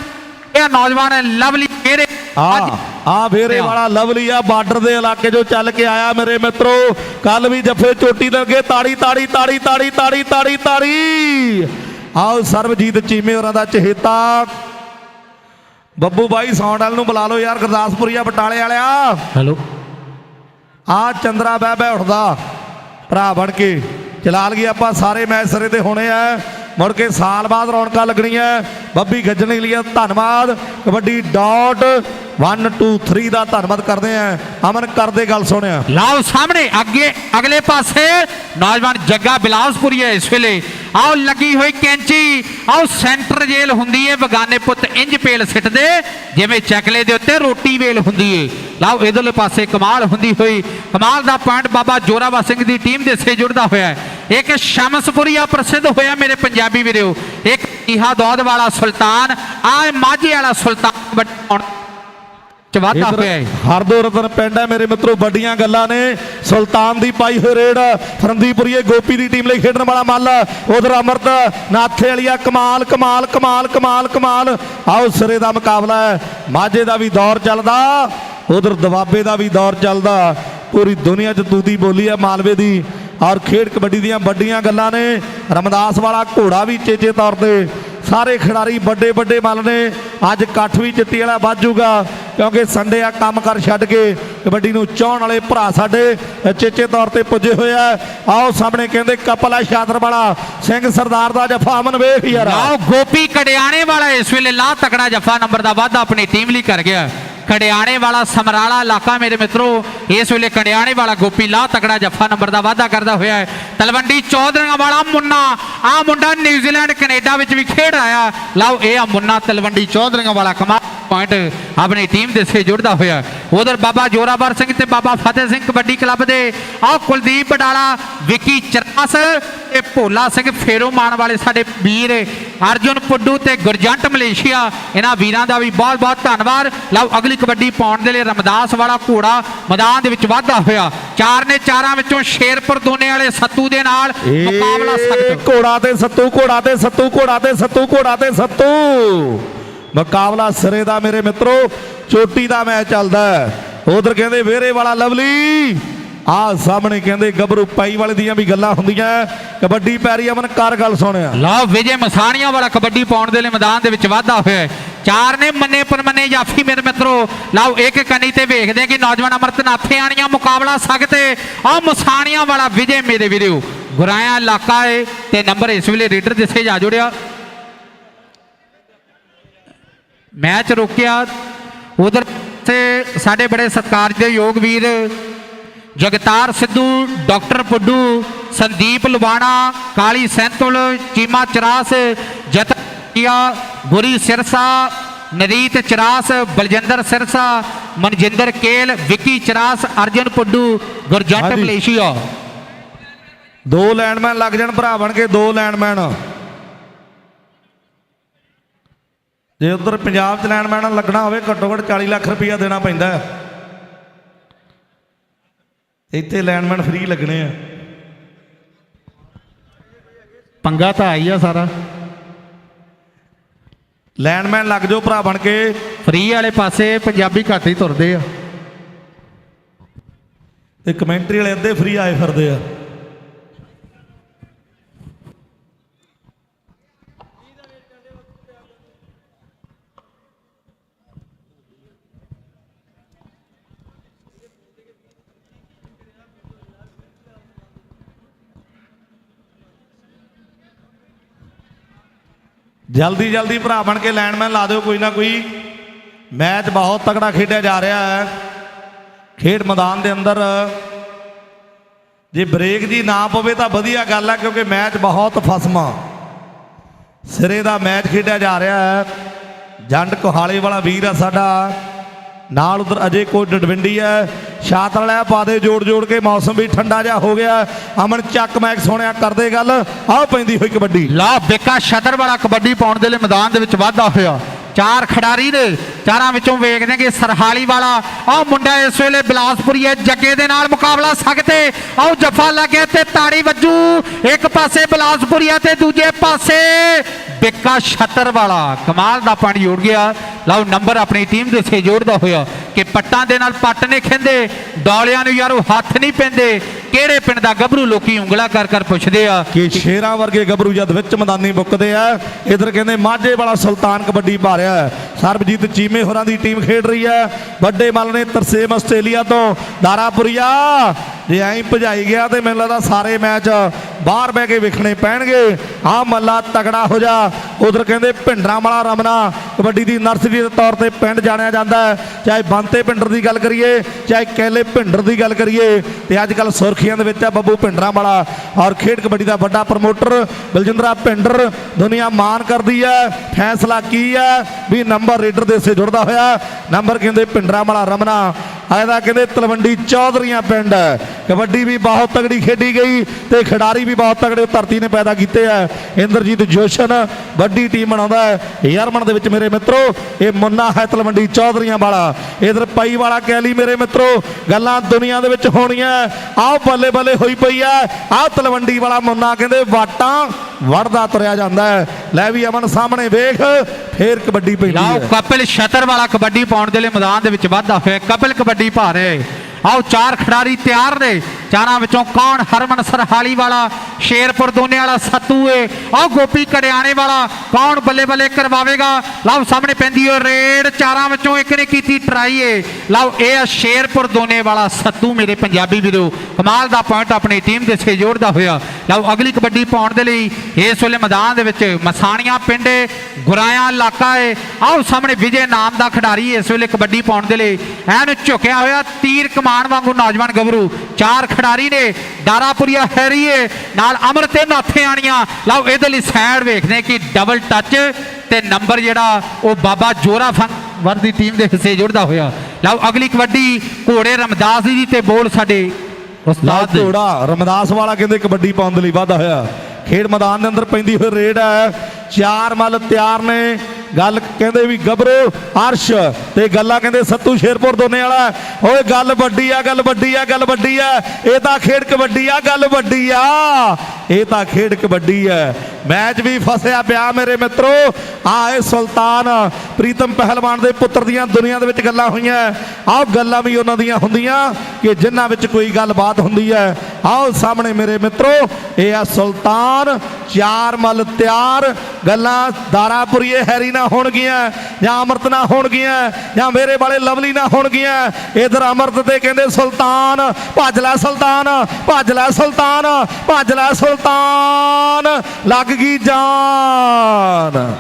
ਇਹ ਨੌਜਵਾਨ ਹੈ ਲਵਲੀ ਵੇਰੇ ਆ ਆ ਫੇਰੇ ਵਾਲਾ ਲਵਲੀ ਆ ਬਾਰਡਰ ਦੇ ਇਲਾਕੇ ਚੋਂ ਚੱਲ ਕੇ ਆਇਆ ਮੇਰੇ ਮਿੱਤਰੋ। ਕੱਲ ਵੀ ਜੱਫੇ ਚੋਟੀ ਦੇ ਅੱਗੇ ਤਾੜੀ ਤਾੜੀ ਤਾੜੀ ਤਾੜੀ ਤਾੜੀ ਤਾੜੀ ਤਾੜੀ। ਆਓ ਸਰਬਜੀਤ ਚੀਮੇ ਹੋਰਾਂ ਦਾ ਚਹੇਤਾ। ਬੱਬੂ ਬਾਈ ਸੌਂਡਲ ਨੂੰ ਬੁਲਾ ਲਓ ਯਾਰ ਗੁਰਦਾਸਪੁਰੀਆ ਬਟਾਲੇ ਵਾਲਿਆ। ਹੈਲੋ। ਆ ਚੰਦਰਾ ਬਹਿ ਬਹਿ ਉੱਠਦਾ। ਭਰਾ ਬਣ ਕੇ। ਚਲਾ ਲਈਏ ਆਪਾਂ ਸਾਰੇ ਮੈਚ ਸਿਰੇ ਤੇ ਹੋਣੇ ਆ। ਮੁੜ ਕੇ ਸਾਲ ਬਾਅਦ ਰੌਣਕਾਂ ਲੱਗਣੀਆਂ। ਬੱਬੀ ਗੱਜਣ ਲਈ ਧੰਨਵਾਦ। ਕਬੱਡੀ ਡਾਟ 1 2 3 ਦਾ ਧੰਨਵਾਦ ਕਰਦੇ ਆ ਅਮਨ ਕਰਦੇ ਗੱਲ ਸੁਣਿਆ। ਲਾਓ ਸਾਹਮਣੇ, ਅੱਗੇ, ਅਗਲੇ ਪਾਸੇ। ਨੌਜਵਾਨ ਜੱਗਾ ਬਿਲਾਸਪੁਰੀ ਹੈ ਇਸ ਵੇਲੇ। ਆਓ, ਲੱਗੀ ਹੋਈ ਕੈਂਚੀ। ਆਓ, ਸੈਂਟਰ ਜੇਲ ਹੁੰਦੀ ਹੈ ਬਗਾਨੇ ਪੁੱਤ ਇੰਜ ਪੇਲ ਸਿੱਟਦੇ। ਜਿਵੇਂ ਚਕਲੇ ਦੇ ਉੱਤੇ ਰੋਟੀ ਵੇਲ ਹੁੰਦੀ ਏ। ਲਾਓ, ਇਧਰਲੇ ਪਾਸੇ ਕਮਾਲ ਹੁੰਦੀ ਹੋਈ। ਕਮਾਲ ਦਾ ਪੁਆਇੰਟ ਬਾਬਾ ਜੋਰਾਵਰ ਸਿੰਘ ਦੀ ਟੀਮ ਦੇ ਸੇ ਜੁੜਦਾ ਹੋਇਆ ਹੈ। ਇੱਕ ਸ਼ਮਸਪੁਰੀਆ ਪ੍ਰਸਿੱਧ ਹੋਇਆ ਮੇਰੇ ਪੰਜਾਬੀ ਵੀਰੋ। ਇੱਕ ਇਹਾ ਦੌਦ ਵਾਲਾ ਸੁਲਤਾਨ ਆ ਮਾਝੇ ਵਾਲਾ ਸੁਲਤਾਨ ਬਟਾਉਣ ਚ ਵਾਧਾ ਹੋਇਆ ਹੈ ਹਰਦੋ ਰਤਨ ਪਿੰਡ ਹੈ ਮੇਰੇ ਮਿੱਤਰੋ ਵੱਡੀਆਂ ਗੱਲਾਂ ਨੇ। ਸੁਲਤਾਨ ਦੀ ਪਾਈ ਹੋਈ ਰੇਡ ਫਰੰਦੀਪੁਰੀਏ ਗੋਪੀ ਦੀ ਟੀਮ ਲਈ ਖੇਡਣ ਵਾਲਾ ਮੱਲ। ਉਧਰ ਅਮਰਤ ਨਾਥੇ ਵਾਲੀਆ ਕਮਾਲ ਕਮਾਲ ਕਮਾਲ ਕਮਾਲ ਕਮਾਲ। ਆਓ ਸਿਰੇ ਦਾ ਮੁਕਾਬਲਾ ਹੈ। ਮਾਝੇ ਦਾ ਵੀ ਦੌਰ ਚੱਲਦਾ ਉਧਰ ਦਵਾਬੇ ਦਾ ਵੀ ਦੌਰ ਚੱਲਦਾ। ਪੂਰੀ ਦੁਨੀਆ 'ਚ ਦੂਦੀ ਬੋਲੀ ਹੈ ਮਾਲਵੇ ਦੀ। ਔਰ ਖੇਡ ਕਬੱਡੀ ਦੀਆਂ ਵੱਡੀਆਂ ਗੱਲਾਂ ਨੇ। ਰਮਦਾਸ ਵਾਲਾ ਘੋੜਾ ਵੀ ਚੇਚੇ ਤੌਰ ਤੇ। ਸਾਰੇ ਖਿਡਾਰੀ ਵੱਡੇ ਵੱਡੇ ਮੱਲ ਨੇ। ਅੱਜ ਇਕੱਠ ਵੀ ਚਿੱਟੀ ਵਾਲਾ ਵੱਜੂਗਾ, ਕਿਉਂਕਿ ਸੰਡੇ ਆ ਕੰਮ ਕਰ ਛੱਡ ਕੇ ਕਬੱਡੀ ਨੂੰ ਚਾਹਣ ਵਾਲੇ ਭਰਾ ਸਾਡੇ ਚੇਚੇ ਤੌਰ ਤੇ ਪੁੱਜੇ ਹੋਏ ਆ। ਆਓ ਸਾਹਮਣੇ ਕਹਿੰਦੇ ਕਪਲ ਆ, ਸ਼ਾਦਰ ਵਾਲਾ। ਸਿੰਘ ਸਰਦਾਰ ਦਾ ਜਫਾ ਅਮਨ ਵੇਖ ਯਾਰ। ਲਓ ਗੋਪੀ ਕੜਿਆਣੇ ਵਾਲਾ ਇਸ ਵੇਲੇ ਲਾ ਤਕੜਾ ਜੱਫਾ, ਨੰਬਰ ਦਾ ਵਾਧਾ ਆਪਣੀ ਟੀਮ ਲਈ ਕਰ ਗਿਆ। ਕੜਿਆਣੇ ਵਾਲਾ ਸਮਰਾਲਾ ਇਲਾਕਾ ਮੇਰੇ ਮਿੱਤਰੋ, ਇਸ ਵੇਲੇ ਕੜਿਆਣੇ ਵਾਲਾ ਗੋਪੀ ਲਾ ਤਕੜਾ ਜੱਫਾ ਨੰਬਰ ਦਾ ਵਾਧਾ ਕਰਦਾ ਹੋਇਆ ਹੈ। ਤਲਵੰਡੀ ਚੌਧਰੀਆਂ ਵਾਲਾ ਮੁੰਨਾ ਆ ਮੁੰਡਾ ਨਿਊਜ਼ੀਲੈਂਡ, ਕੈਨੇਡਾ ਵਿੱਚ ਵੀ ਖੇਡ ਆਇਆ। ਲਓ, ਇਹ ਆ ਮੁੰਨਾ ਤਲਵੰਡੀ ਚੌਧਰੀਆਂ ਵਾਲਾ ਕਮਾਲ ਪੁਆਇੰਟ ਆਪਣੀ ਟੀਮ ਦੇ ਸੇ ਜੁੜਦਾ ਹੋਇਆ ਉਧਰ ਬਾਬਾ ਜੋਰਾਵਰ ਸਿੰਘ ਤੇ ਬਾਬਾ ਫਤਿਹ ਸਿੰਘ ਕਬੱਡੀ ਕਲੱਬ ਦੇ, ਆਹ ਕੁਲਦੀਪ ਬਡਾਲਾ ਵਿੱਕੀ ਚਰਾਸ ਤੇ ਭੋਲਾ ਸਿੰਘ ਫੇਰੋਮਾਨ ਵਾਲੇ ਸਾਡੇ ਵੀਰ ਅਰਜੁਨ ਪੁੱਡੂ ਤੇ ਗੁਰਜੰਟ ਮਲੇਸ਼ੀਆ ਇਹਨਾਂ ਵੀਰਾਂ ਦਾ ਵੀ ਬਹੁਤ ਬਹੁਤ ਧੰਨਵਾਦ। ਲਓ ਅਗਲੀ ਕਬੱਡੀ ਪਾਉਣ ਦੇ ਲਈ ਰਮਦਾਸ ਵਾਲਾ ਘੋੜਾ ਮੈਦਾਨ ਦੇ ਵਿੱਚ ਵਾਧਾ ਹੋਇਆ। ਚਾਰ ਨੇ ਚਾਰਾਂ ਵਿੱਚੋਂ ਸ਼ੇਰਪੁਰ ਦੋਨੇ ਵਾਲੇ ਸੱਤੂ ਦੇ ਨਾਲ ਮੁਕਾਬਲਾ ਸਖਤ ਘੋੜਾ ਤੇ ਸੱਤੂ ਘੋੜਾ ਤੇ ਸੱਤੂ ਘੋੜਾ ਤੇ ਸੱਤੂ ਘੋੜਾ ਤੇ ਸੱਤੂ। ਮੁਕਾਬਲਾ ਸਿਰੇ ਦਾ ਮੇਰੇ ਮਿੱਤਰੋ ਚੋਟੀ ਦਾ ਮੈਚ ਚੱਲਦਾ ਉਧਰ ਕਹਿੰਦੇ ਵੇਰੇ ਵਾਲਾ ਲਵਲੀ। ਆ ਸਾਹਮਣੇ ਕਹਿੰਦੇ ਗੱਭਰੂ ਪਾਈ ਵਾਲੇ ਦੀਆਂ ਵੀ ਗੱਲਾਂ ਹੁੰਦੀਆਂ ਕਬੱਡੀ ਪੈਰੀ ਅਮਨ, ਕਰ ਗੱਲ ਸੁਣਿਆ ਲਓ, ਵਿਜੇ ਮਸਾਣੀਆਂ ਵਾਲਾ ਕਬੱਡੀ ਪਾਉਣ ਦੇ ਲਈ ਮੈਦਾਨ ਦੇ ਵਿੱਚ ਵਾਧਾ ਹੋਇਆ ਚਾਰ ਨੇ ਮੰਨੇ ਪਰਮੰਨੇ ਜਾਫੀ ਮੇਰੇ ਮਿੱਤਰੋ। ਲਓ, ਇੱਕ ਕੰਨੀ ਤੇ ਵੇਖਦੇ ਕਿ ਨੌਜਵਾਨ ਅਮਰਤਨਾਥੇ ਆਣੀਆਂ, ਮੁਕਾਬਲਾ ਸਕਤੇ ਆ ਮਸਾਣੀਆਂ ਵਾਲਾ ਵਿਜੇ ਮੇਰੇ ਵੀਰੋ। ਗੁਰਾਇਆ ਇਲਾਕਾ ਏ ਤੇ ਨੰਬਰ ਇਸ ਵੇਲੇ ਰੀਡਰ ਦਿਸੇ ਜਾ ਜੁੜਿਆ। ਮੈਚ ਰੁਕਿਆ। ਉਧਰ ਤੇ ਸਾਡੇ ਬੜੇ ਸਤਿਕਾਰਯੋਗ ਵੀਰ ਜਗਤਾਰ ਸਿੱਧੂ ਡਾਕਟਰ ਪੁੱਡੂ ਸੰਦੀਪ ਲੁਬਾਣਾ ਕਾਲੀ ਸੈਂਤੁਲ ਚੀਮਾ ਚਰਾਸ ਜਤਿਆ ਗੁਰੀ ਸਿਰਸਾ ਨਰੀਤ ਚਰਾਸ ਬਲਜਿੰਦਰ ਸਿਰਸਾ ਮਨਜਿੰਦਰ ਕੇਲ ਵਿੱਕੀ ਚਰਾਸ ਅਰਜਨ ਪੁੱਡੂ ਗੁਰਜੰਟ। ਮਲੇਸ਼ੀਆ ਦੋ ਲੈਂਡਮੈਨ ਲੱਗ ਜਾਣ ਭਰਾ ਬਣ ਕੇ ਦੋ ਲੈਂਡਮੈਨ ਜੇ ਉਧਰ ਪੰਜਾਬ ਚ ਲੈਂਡਮੈਨ ਲੱਗਣਾ ਹੋਵੇ ਘੱਟੋ ਘੱਟ 40 ਲੱਖ ਰੁਪਈਆ ਦੇਣਾ ਪੈਂਦਾ ਹੈ। ਇੱਥੇ ਲੈਂਡਮੈਨ ਫ੍ਰੀ ਲੱਗਣੇ ਆ। ਪੰਗਾ ਤਾਂ ਆਈ ਆ ਸਾਰਾ। ਲੈਂਡਮੈਨ ਲੱਗ ਜਾਓ ਭਰਾ ਬਣ ਕੇ। ਫ੍ਰੀ ਵਾਲੇ ਪਾਸੇ ਪੰਜਾਬੀ ਘੱਟ ਹੀ ਤੁਰਦੇ ਆ। ਤੇ ਕਮੈਂਟਰੀ ਵਾਲੇ ਅੱਧੇ ਫ੍ਰੀ ਆਏ ਫਿਰਦੇ ਆ। ਜਲਦੀ ਜਲਦੀ ਭਰਾ ਬਣ ਕੇ ਲੈਂਡਮੈਨ ਲਾ ਦਿਓ, ਕੋਈ ਨਾ ਕੋਈ। ਮੈਚ ਬਹੁਤ ਤਕੜਾ ਖੇਡਿਆ ਜਾ ਰਿਹਾ ਹੈ। ਖੇਡ ਮੈਦਾਨ ਦੇ ਅੰਦਰ, ਜੇ ਬ੍ਰੇਕ ਜੀ ਨਾ ਪਵੇ ਤਾਂ ਵਧੀਆ ਗੱਲ ਹੈ, ਕਿਉਂਕਿ ਮੈਚ ਬਹੁਤ ਫਸਮਾ। ਸਿਰੇ ਦਾ ਮੈਚ ਖੇਡਿਆ ਜਾ ਰਿਹਾ ਹੈ। ਜੰਡ ਕੋਹਾਲੇ ਵਾਲਾ ਵੀਰ ਆ ਸਾਡਾ। ਨਾਲ ਉਧਰ ਅਜੇ ਕੋਈ ਡਡਵਿੰਡੀ ਹੈ। ਛਾਤ ਵਾਲਾ ਪਾ ਦੇ ਜੋੜ ਜੋੜ ਕੇ, ਮੌਸਮ ਵੀ ਠੰਡਾ ਜਿਹਾ ਹੋ ਗਿਆ। ਅਮਨ ਚੱਕ ਮੈਕ ਸੋਹਣਿਆ ਕਰਦੇ ਗੱਲ। ਆਹ ਪੈਂਦੀ ਹੋਈ ਕਬੱਡੀ। ਲਾ ਬਿੱਕਾ ਸ਼ਦਰ ਵਾਲਾ ਕਬੱਡੀ ਪਾਉਣ ਦੇ ਲਈ ਮੈਦਾਨ ਦੇ ਵਿੱਚ ਵਾਧਾ ਹੋਇਆ। ਚਾਰ ਖਿਡਾਰੀ ਨੇ ਚਾਰਾਂ ਵਿੱਚੋਂ ਵੇਖਦੇ ਕਿ ਸਰਹਾਲੀ ਵਾਲਾ, ਆਹ ਮੁੰਡਾ ਇਸ ਵੇਲੇ ਬਿਲਾਸਪੁਰੀ ਹੈ ਜੱਗੇ ਦੇ ਨਾਲ ਮੁਕਾਬਲਾ ਸਕਦੇ ਆਹ ਜੱਫਾ ਲੱਗੇ ਤੇ ਤਾੜੀ ਵੱਜੂ। ਇੱਕ ਪਾਸੇ ਬਿਲਾਸਪੁਰੀਆ ਤੇ ਦੂਜੇ ਪਾਸੇ ਬਿੱਕਾ ਛੱਤਰ ਵਾਲਾ। ਕਮਾਲ ਦਾ ਪਾਣੀ ਉੜ ਗਿਆ। ਲਓ ਨੰਬਰ ਆਪਣੀ ਟੀਮ ਦੇ ਸੇ ਜੋੜਦਾ ਹੋਇਆ ਕਿ ਪੱਟਾਂ ਦੇ ਨਾਲ ਪੱਟ ਨੇ ਖਿੰਦੇ, ਡੌਲਿਆਂ ਨੂੰ ਯਾਰੋ ਹੱਥ ਨਹੀਂ ਪੈਂਦੇ। ਕਿਹੜੇ ਪਿੰਡ ਦਾ ਗੱਭਰੂ ਲੋਕੀ ਉਂਗਲਾ ਕਰ ਕਰ ਪੁੱਛਦੇ ਆ ਕਿ ਸ਼ੇਰਾਂ ਵਰਗੇ ਗੱਭਰੂ ਜਦ ਵਿੱਚ ਮੈਦਾਨੀ ਮੁੱਕਦੇ ਆ, ਇਧਰ ਕਹਿੰਦੇ ਮਾਝੇ ਵਾਲਾ ਸੁਲਤਾਨ ਕਬੱਡੀ ਪਾ ਰਿਹਾ ਹੈ। ਸਰਬਜੀਤ ਚੀਮੇ ਹੋਰਾਂ ਦੀ ਟੀਮ ਖੇਡ ਰਹੀ ਹੈ। ਵੱਡੇ ਮੱਲ ਨੇ ਤਰਸੇਮ ਆਸਟ੍ਰੇਲੀਆ ਤੋਂ, ਦਾਰਾਪੁਰੀਆ। ਜੇ ਐਂ ਭਜਾਈ ਗਿਆ ਤੇ ਮੈਨੂੰ ਲੱਗਦਾ ਸਾਰੇ ਮੈਚ ਬਾਹਰ ਬਹਿ ਕੇ ਵੇਖਣੇ ਪੈਣਗੇ। ਆ ਮੱਲਾ ਤਗੜਾ ਹੋ ਜਾ। ਉਧਰ ਕਹਿੰਦੇ ਭਿੰਡਰਾਂ ਵਾਲਾ ਰਮਨਾ, ਕਬੱਡੀ ਦੀ ਨਰਸਰੀ ਦੇ ਤੌਰ ਤੇ ਪਿੰਡ ਜਾਣਿਆ ਜਾਂਦਾ ਚਾਹੇ ਬੰਤੇ ਭਿੰਡਰ ਦੀ ਗੱਲ ਕਰੀਏ, ਚਾਹੇ ਕੈਲੇ ਭਿੰਡਰ ਦੀ ਗੱਲ ਕਰੀਏ, ਤੇ ਅੱਜ ਕੱਲ ਸੁਰਖੀਆਂ ਦੇ ਵਿੱਚ ਆ ਬੱਬੂ ਭਿੰਡਰਾਂ ਵਾਲਾ। ਔਰ ਖੇਡ ਕਬੱਡੀ ਦਾ ਵੱਡਾ ਪ੍ਰਮੋਟਰ ਬਲਜਿੰਦਰਾ ਭਿੰਡਰ ਦੁਨੀਆ ਮਾਣ ਕਰਦੀ ਹੈ। ਫੈਸਲਾ ਕੀ ਹੈ? ਵੀ ਨੰਬਰ ਰੇਡਰ ਦੇ ਸੇ ਜੁੜਦਾ ਹੋਇਆ। ਨੰਬਰ ਕਹਿੰਦੇ ਭਿੰਡਰਾਂ ਵਾਲਾ ਰਮਨਾ। ਇਹਦਾ ਕਹਿੰਦੇ ਤਲਵੰਡੀ ਚੌਧਰੀਆਂ ਪਿੰਡ। ਕਬੱਡੀ ਵੀ ਬਹੁਤ ਤਗੜੀ ਖੇਡੀ ਗਈ ਤੇ ਖਿਡਾਰੀ ਵੀ ਬਹੁਤ ਤਗੜੇ ਧਰਤੀ ਨੇ ਪੈਦਾ ਕੀਤੇ ਆ। ਇੰਦਰਜੀਤ ਜੋਸ਼ਨ ਵੱਡੀ ਟੀਮ ਬਣਾਉਂਦਾ ਹੈ। ਯਰਮਨ ਦੇ ਵਿੱਚ ਮੇਰੇ ਮਿੱਤਰੋ ਇਹ ਮੁੰਨਾ ਹੈ ਤਲਵੰਡੀ ਚੌਧਰੀਆਂ ਵਾਲਾ। ਇਧਰ ਪਈ ਵਾਲਾ ਕੈਲੀ ਮੇਰੇ ਮਿੱਤਰੋ ਗੱਲਾਂ ਦੁਨੀਆ ਦੇ ਵਿੱਚ ਹੋਣੀਆਂ। ਆਹ ਬੱਲੇ ਬੱਲੇ ਹੋਈ ਪਈ ਆ। ਆਹ ਤਲਵੰਡੀ ਵਾਲਾ ਮੁੰਨਾ ਕਹਿੰਦੇ ਵਾਟਾਂ ਵੜਦਾ ਤੁਰਿਆ ਜਾਂਦਾ ਹੈ। ਲੈ ਵੀ ਅਮਨ ਸਾਹਮਣੇ ਵੇਖ ਫੇਰ ਕਬੱਡੀ ਪੈਂਦੀ ਲਓ ਹੈ। ਕਪਿਲ ਛਤਰ ਵਾਲਾ ਕਬੱਡੀ ਪਾਉਣ ਦੇ ਲਈ ਮੈਦਾਨ ਦੇ ਵਿੱਚ ਵਾਧਾ ਹੋਇਆ। ਕਪਿਲ ਕਬੱਡੀ ਪਾ ਰਹੇ ਆਓ ਚਾਰ ਖਿਡਾਰੀ ਤਿਆਰ ਨੇ। ਚਾਰਾਂ ਵਿੱਚੋਂ ਕੌਣ? ਹਰਮਨ ਸਰਹਾਲੀ ਵਾਲਾ, ਸ਼ੇਰਪੁਰ ਦੋਨੇ ਵਾਲਾ, ਸੱਤੂ ਏ। ਆਓ ਗੋਪੀ ਕੜਿਆਣੇ ਵਾਲਾ, ਕੌਣ ਬੱਲੇ ਬੱਲੇ ਕਰਵਾਵੇਗਾ? ਲਓ, ਸਾਹਮਣੇ ਪੈਂਦੀ ਓ ਰੇਡ, ਚਾਰਾਂ ਵਿੱਚੋਂ ਇੱਕ ਨੇ ਕੀਤੀ ਟਰਾਈ ਏ। ਲਓ, ਇਹ ਆ ਸ਼ੇਰਪੁਰ ਦੋਨੇ ਵਾਲਾ, ਸੱਤੂ ਮੇਰੇ ਪੰਜਾਬੀ ਵੀਰੋ। ਕਮਾਲ ਦਾ ਪੁਆਇੰਟ ਆਪਣੀ ਟੀਮ ਦੇ ਸੇ ਜੋੜਦਾ ਹੋਇਆ। ਲਓ, ਅਗਲੀ ਕਬੱਡੀ ਪਾਉਣ ਦੇ ਲਈ ਇਸ ਵੇਲੇ ਮੈਦਾਨ ਦੇ ਵਿੱਚ ਮਸਾਣੀਆਂ ਪਿੰਡ ਏ, ਗੁਰਾਇਆ ਇਲਾਕਾ ਏ। ਆਓ ਸਾਹਮਣੇ ਵਿਜੇ ਨਾਮ ਦਾ ਖਿਡਾਰੀ ਇਸ ਵੇਲੇ ਕਬੱਡੀ ਪਾਉਣ ਦੇ ਲਈ। ਐਨ ਝੁਕਿਆ ਹੋਇਆ ਤੀਰ ਕਮਾਨ ਵਾਂਗੂ ਨੌਜਵਾਨ ਗੱਭਰੂ। ਚਾਰ ਖਿਡਾਰੀ ਨੇ ਦਾਰਾਪੁਰੀਆ ਹੈਰੀਏ ਨਾਲ ਅਮਰ ਤੇ ਨਾਥੇ ਆਣੀਆਂ। ਲਓ ਇਹਦੇ ਲਈ ਸਾਈਡ ਵੇਖਦੇ ਕਿ ਡਬਲ ਟੱਚ ਤੇ ਨੰਬਰ ਜਿਹੜਾ ਉਹ ਬਾਬਾ ਜੋਰਾ ਵਰ ਦੀ ਟੀਮ ਦੇ ਹਿੱਸੇ ਜੁੜਦਾ ਹੋਇਆ। ਲਓ ਅਗਲੀ ਕਬੱਡੀ ਘੋੜੇ ਰਮਦਾਸ ਜੀ ਤੇ ਬੋਲ ਸਾਡੇ ਉਸਤਾਦ ਘੋੜਾ ਰਮਦਾਸ ਵਾਲਾ ਕਹਿੰਦੇ ਕਬੱਡੀ ਪਾਉਣ ਦੇ ਲਈ ਵਾਧਾ ਹੋਇਆ। ਖੇਡ ਮੈਦਾਨ ਦੇ ਅੰਦਰ ਪੈਂਦੀ ਹੋਈ ਰੇਡ ਹੈ। ਚਾਰ ਮੱਲ ਤਿਆਰ ਨੇ। ਗੱਲ ਕਹਿੰਦੇ ਵੀ ਗੱਭਰੂ ਅਰਸ਼ ਤੇ ਗੱਲਾਂ ਕਹਿੰਦੇ ਸੱਤੂ ਸ਼ੇਰਪੁਰ ਦੋਨੇ ਵਾਲਾ। ਓਏ ਗੱਲ ਵੱਡੀ ਆ, ਗੱਲ ਵੱਡੀ ਆ, ਗੱਲ ਵੱਡੀ ਆ। ਇਹ ਤਾਂ ਖੇਡ ਕਬੱਡੀ ਆ, ਗੱਲ ਵੱਡੀ ਆ। ਇਹ ਤਾਂ ਖੇਡ ਕਬੱਡੀ ਹੈ ਮੈਚ ਵੀ ਫਸਿਆ ਪਿਆ ਮੇਰੇ ਮਿੱਤਰੋ। ਆਏ ਸੁਲਤਾਨ, ਪ੍ਰੀਤਮ ਪਹਿਲਵਾਨ ਦੇ ਪੁੱਤਰ ਦੀਆਂ ਦੁਨੀਆ ਦੇ ਵਿੱਚ ਗੱਲਾਂ ਹੋਈਆਂ। ਆਹ ਗੱਲਾਂ ਵੀ ਉਹਨਾਂ ਦੀਆਂ ਹੁੰਦੀਆਂ ਕਿ ਜਿਨ੍ਹਾਂ ਵਿੱਚ ਕੋਈ ਗੱਲਬਾਤ ਹੁੰਦੀ ਹੈ। ਆਓ ਸਾਹਮਣੇ ਮੇਰੇ ਮਿੱਤਰੋ, ਇਹ ਆ ਸੁਲਤਾਨ, ਚਾਰ ਮੱਲ ਤਿਆਰ, ਗੱਲਾਂ ਦਾਰਾਪੁਰੀਏ ਹੈਰੀ ਨਾ ਹੋਣਗੀਆਂ, ਜਾਂ ਅਮਰਤ ਨਾ ਹੋਣਗੀਆਂ, ਜਾਂ ਮੇਰੇ ਵਾਲੇ ਲਵਲੀ ਨਾ ਹੋਣਗੀਆਂ। ਇਧਰ ਅਮਰਤ ਤੇ ਕਹਿੰਦੇ ਸੁਲਤਾਨ, ਭੱਜ ਲੈ ਸੁਲਤਾਨ, ਭੱਜ ਲੈ ਸੁਲਤਾਨ, ਭੱਜ ਲੈ ਸੁਲਤਾਨ, ਲੱਗ ਗਈ ਜਾਨ।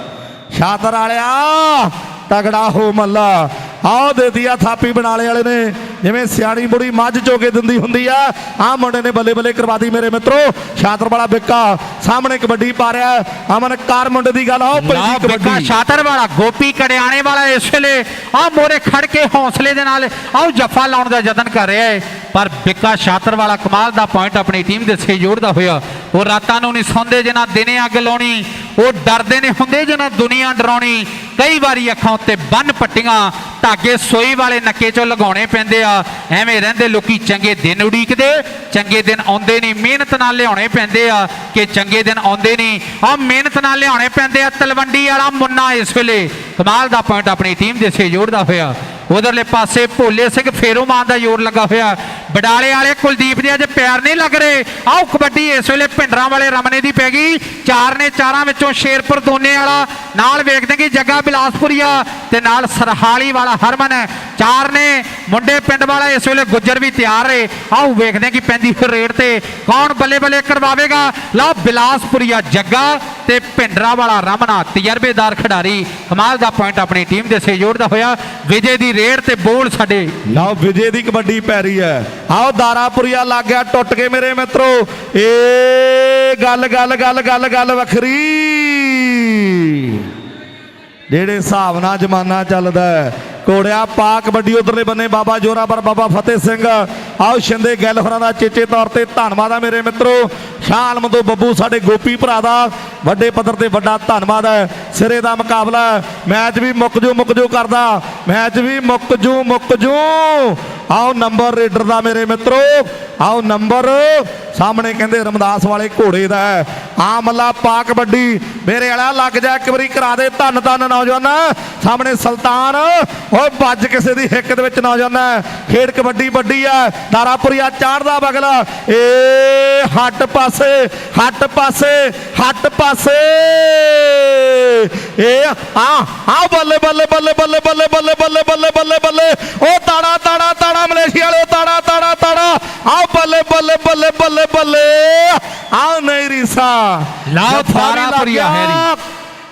ਸ਼ਾਤਰ ਵਾਲਿਆ ਤਗੜਾ ਹੋ ਮੱਲਾ। ਆਓ ਦੇ ਦਿਆ ਥਾਪੀ ਬਣਾਲੇ ਵਾਲੇ ਨੇ। ਜਿਵੇਂ ਸਿਆਣੀ ਬੁੜੀ ਮੱਝ ਚੋਕੇ ਦਿੰਦੀ ਹੁੰਦੀ ਆ ਆ ਮੁੰਡੇ ਨੇ ਬੱਲੇ ਬੱਲੇ ਕਰਵਾਦੀ ਮੇਰੇ ਮਿੱਤਰੋ। ਸ਼ਾਤਰ ਵਾਲਾ ਬਿੱਕਾ ਸਾਹਮਣੇ ਕਬੱਡੀ ਪਾ ਰਿਹਾ ਅਮਨ ਕਾਰ ਮੁੰਡੇ ਦੀ ਗੱਲ ਆਓ ਪੈਂਦੀ ਕਬੱਡੀ। ਸ਼ਾਤਰ ਵਾਲਾ ਗੋਪੀ ਕੜਿਆਣੇ ਵਾਲਾ ਇਸ ਵੇਲੇ ਆ ਮੋਰੇ ਖੜ ਕੇ ਹੌਸਲੇ ਦੇ ਨਾਲ ਆਓ ਜੱਫਾ ਲਾਉਣ ਦਾ ਯਤਨ ਕਰ ਰਿਹਾ ਹੈ ਪਰ ਬਿੱਕਾ ਸ਼ਾਤਰ ਵਾਲਾ ਕਮਾਲ ਦਾ ਪੁਆਇੰਟ ਆਪਣੀ ਟੀਮ ਦੇ ਸੇ ਜੋੜਦਾ ਹੋਇਆ। ਉਹ ਰਾਤਾਂ ਨੂੰ ਨਹੀਂ ਸੌਂਦੇ ਜਿਨ੍ਹਾਂ ਦਿਨੇ ਅੱਗ ਲਾਉਣੀ ਉਹ ਡਰਦੇ ਨੇ ਹੁੰਦੇ ਜਿਹਨਾਂ ਦੁਨੀਆ ਡਰਾਉਣੀ। ਕਈ ਵਾਰੀ ਅੱਖਾਂ ਉੱਤੇ ਬੰਨ ਪੱਟੀਆਂ, ਧਾਗੇ ਸੋਈ ਵਾਲੇ ਨੱਕੇ ਚੋਂ ਲਗਾਉਣੇ ਪੈਂਦੇ ਆ। ਐਵੇਂ ਰਹਿੰਦੇ ਲੋਕੀ ਚੰਗੇ ਦਿਨ ਉਡੀਕਦੇ, ਚੰਗੇ ਦਿਨ ਆਉਂਦੇ ਨਹੀਂ। ਮਿਹਨਤ ਨਾਲ ਲਿਆਉਣੇ ਪੈਂਦੇ ਆ ਕਿ ਚੰਗੇ ਦਿਨ ਆਉਂਦੇ ਨਹੀਂ। ਆ ਮਿਹਨਤ ਨਾਲ ਲਿਆਉਣੇ ਪੈਂਦੇ ਆ ਤਲਵੰਡੀ ਵਾਲਾ ਮੁੰਨਾ ਇਸ ਵੇਲੇ। ਕਮਾਲ ਦਾ ਪੁਆਇੰਟ ਆਪਣੀ ਟੀਮ ਦੇ ਸੇ ਜੋੜਦਾ ਹੋਇਆ। ਉਧਰਲੇ ਪਾਸੇ ਭੋਲੇ ਸਿੰਘ ਫੇਰੋਮਾਨ ਦਾ ਜ਼ੋਰ ਲੱਗਾ ਹੋਇਆ। ਬਡਾਲੇ ਵਾਲੇ ਕੁਲਦੀਪ ਦੇ ਅੱਜ ਪੈਰ ਨਹੀਂ ਲੱਗ ਰਹੇ। ਆਓ ਕਬੱਡੀ ਇਸ ਵੇਲੇ ਭਿੰਡਰਾਂ ਵਾਲੇ ਰਮਨੇ ਦੀ ਪੈ ਗਈ। ਚਾਰ ਨੇ ਚਾਰਾਂ ਵਿੱਚੋਂ ਸ਼ੇਰਪੁਰ ਦੋਨੇ ਵਾਲਾ, ਨਾਲ ਵੇਖਦੇ ਕਿ ਜੱਗਾ ਬਿਲਾਸਪੁਰੀਆ ਤੇ ਨਾਲ ਸਰਹਾਲੀ ਵਾਲਾ ਹਰਮਨ। ਹੈ ਚਾਰ ਨੇ ਮੁੰਡੇ ਪਿੰਡ ਵਾਲਾ ਇਸ ਵੇਲੇ ਗੁੱਜਰ ਵੀ ਤਿਆਰ ਏ ਆਓ ਵੇਖਦੇ ਕਿ ਪੈਂਦੀ ਹੋਈ ਰੇਡ ਤੇ ਕੌਣ ਬੱਲੇ ਬੱਲੇ ਕਰਵਾਵੇਗਾ। ਲਓ ਬਿਲਾਸਪੁਰੀਆ ਜੱਗਾ ਤੇ ਭਿੰਡਰਾ ਵਾਲਾ ਰਮਨਾ, ਤਜਰਬੇਦਾਰ ਖਿਡਾਰੀ। ਕਮਾਲ ਦਾ ਪੁਆਇੰਟ ਆਪਣੀ ਟੀਮ ਦੇ ਸਹਿਯੋਗ ਦਾ ਹੋਇਆ। ਵਿਜੇ ਦੀ ਰੇਡ ਤੇ ਬੋਲ ਸਾਡੇ। ਲਓ ਵਿਜੇ ਦੀ ਕਬੱਡੀ ਪੈ ਰਹੀ ਹੈ। ਆਓ ਦਾਰਾਪੁਰੀਆ ਲੱਗ ਗਿਆ, ਟੁੱਟ ਕੇ ਮੇਰੇ ਮਿੱਤਰੋ। ਏ ਗੱਲ ਗੱਲ ਗੱਲ ਗੱਲ ਗੱਲ ਵੱਖਰੀ। ਜਿਹੜੇ ਹਿਸਾਬ ਨਾਲ ਜ਼ਮਾਨਾ ਚੱਲਦਾ ਹੈ। ਪਾ ਕਬੱਡੀ ਉਧਰਲੇ ਬੰਨੇ ਬਾਬਾ ਜੋਰਾਵਰ, ਬਾਬਾ ਫਤਿਹ ਸਿੰਘ। ਆਓ ਸ਼ਿੰਦੇ ਗਿੱਲ ਹੋਰਾਂ ਦਾ ਚੇਚੇ ਤੌਰ ਤੇ ਧੰਨਵਾਦ ਆ ਮੇਰੇ ਮਿੱਤਰੋ। ਸ਼ਾਹ ਆਲਮ ਤੋਂ ਬੱਬੂ, ਸਾਡੇ ਗੋਪੀ ਭਰਾ ਦਾ ਵੱਡੇ ਪੱਧਰ ਤੇ ਵੱਡਾ ਧੰਨਵਾਦ ਹੈ। ਸਿਰੇ ਦਾ ਮੁਕਾਬਲਾ ਮੈਚ ਵੀ ਮੁੱਕ ਜੂ ਮੁੱਕ ਜੂ ਕਰਦਾ। ਮੈਚ ਵੀ ਮੁੱਕ ਜੂ ਮੁੱਕ ਜੂ ਆਓ ਨੰਬਰ ਰੇਡਰ ਦਾ ਮੇਰੇ ਮਿੱਤਰੋ। ਆਓ ਨੰਬਰ। ਸਾਹਮਣੇ ਕਹਿੰਦੇ ਰਮਦਾਸ ਵਾਲੇ ਘੋੜੇ ਦਾ ਆ ਮੱਲਾ ਪਾ ਕਬੱਡੀ ਮੇਰੇ ਵਾਲਾ ਲੱਗ ਜਾ ਇੱਕ ਵਾਰੀ ਕਰਾ ਦੇ। ਧੰਨ ਧੰਨ ਨੌਜਵਾਨ। ਸਾਹਮਣੇ ਸੁਲਤਾਨ। ਓਏ ਵੱਜ ਕਿਸੇ ਦੀ ਹਿੱਕ ਦੇ ਵਿੱਚ ਨੌਜਵਾਨ ਖੇਡ ਕਬੱਡੀ ਵੱਡੀ ਆ ਦਾਰਾਪੁਰੀਆ ਚਾੜਦਾ ਬਗਲਾ। ਏ, ਹੱਟ ਪਾਸੇ ਹੱਟ ਪਾਸੇ ਹੱਟ ਪਾਸੇ। ਏ ਆ ਆ ਬੱਲੇ ਬੱਲੇ ਬੱਲੇ ਬੱਲੇ ਬੱਲੇ ਬੱਲੇ ਬੱਲੇ ਬੱਲੇ ਬੱਲੇ ਬੱਲੇ ਉਹ ਤਾੜਾ ਤਾੜਾ ਤਾੜਾ ਮਲੇਸ਼ੀਆ ਵਾਲੇ ਤਾੜਾ ਤਾੜਾ ਤਾੜਾ ਆ ਬੱਲੇ ਬੱਲੇ ਬੱਲੇ ਬੱਲੇ ਬੱਲੇ ਆ ਨਹੀਂ ਰੀਸਾ ਲਓ ਜੱਫਾ ਵੀ ਲੱਗ ਦਾਰਾਪੁਰੀਆ ਗਿਆ। ਹੈਰੀ।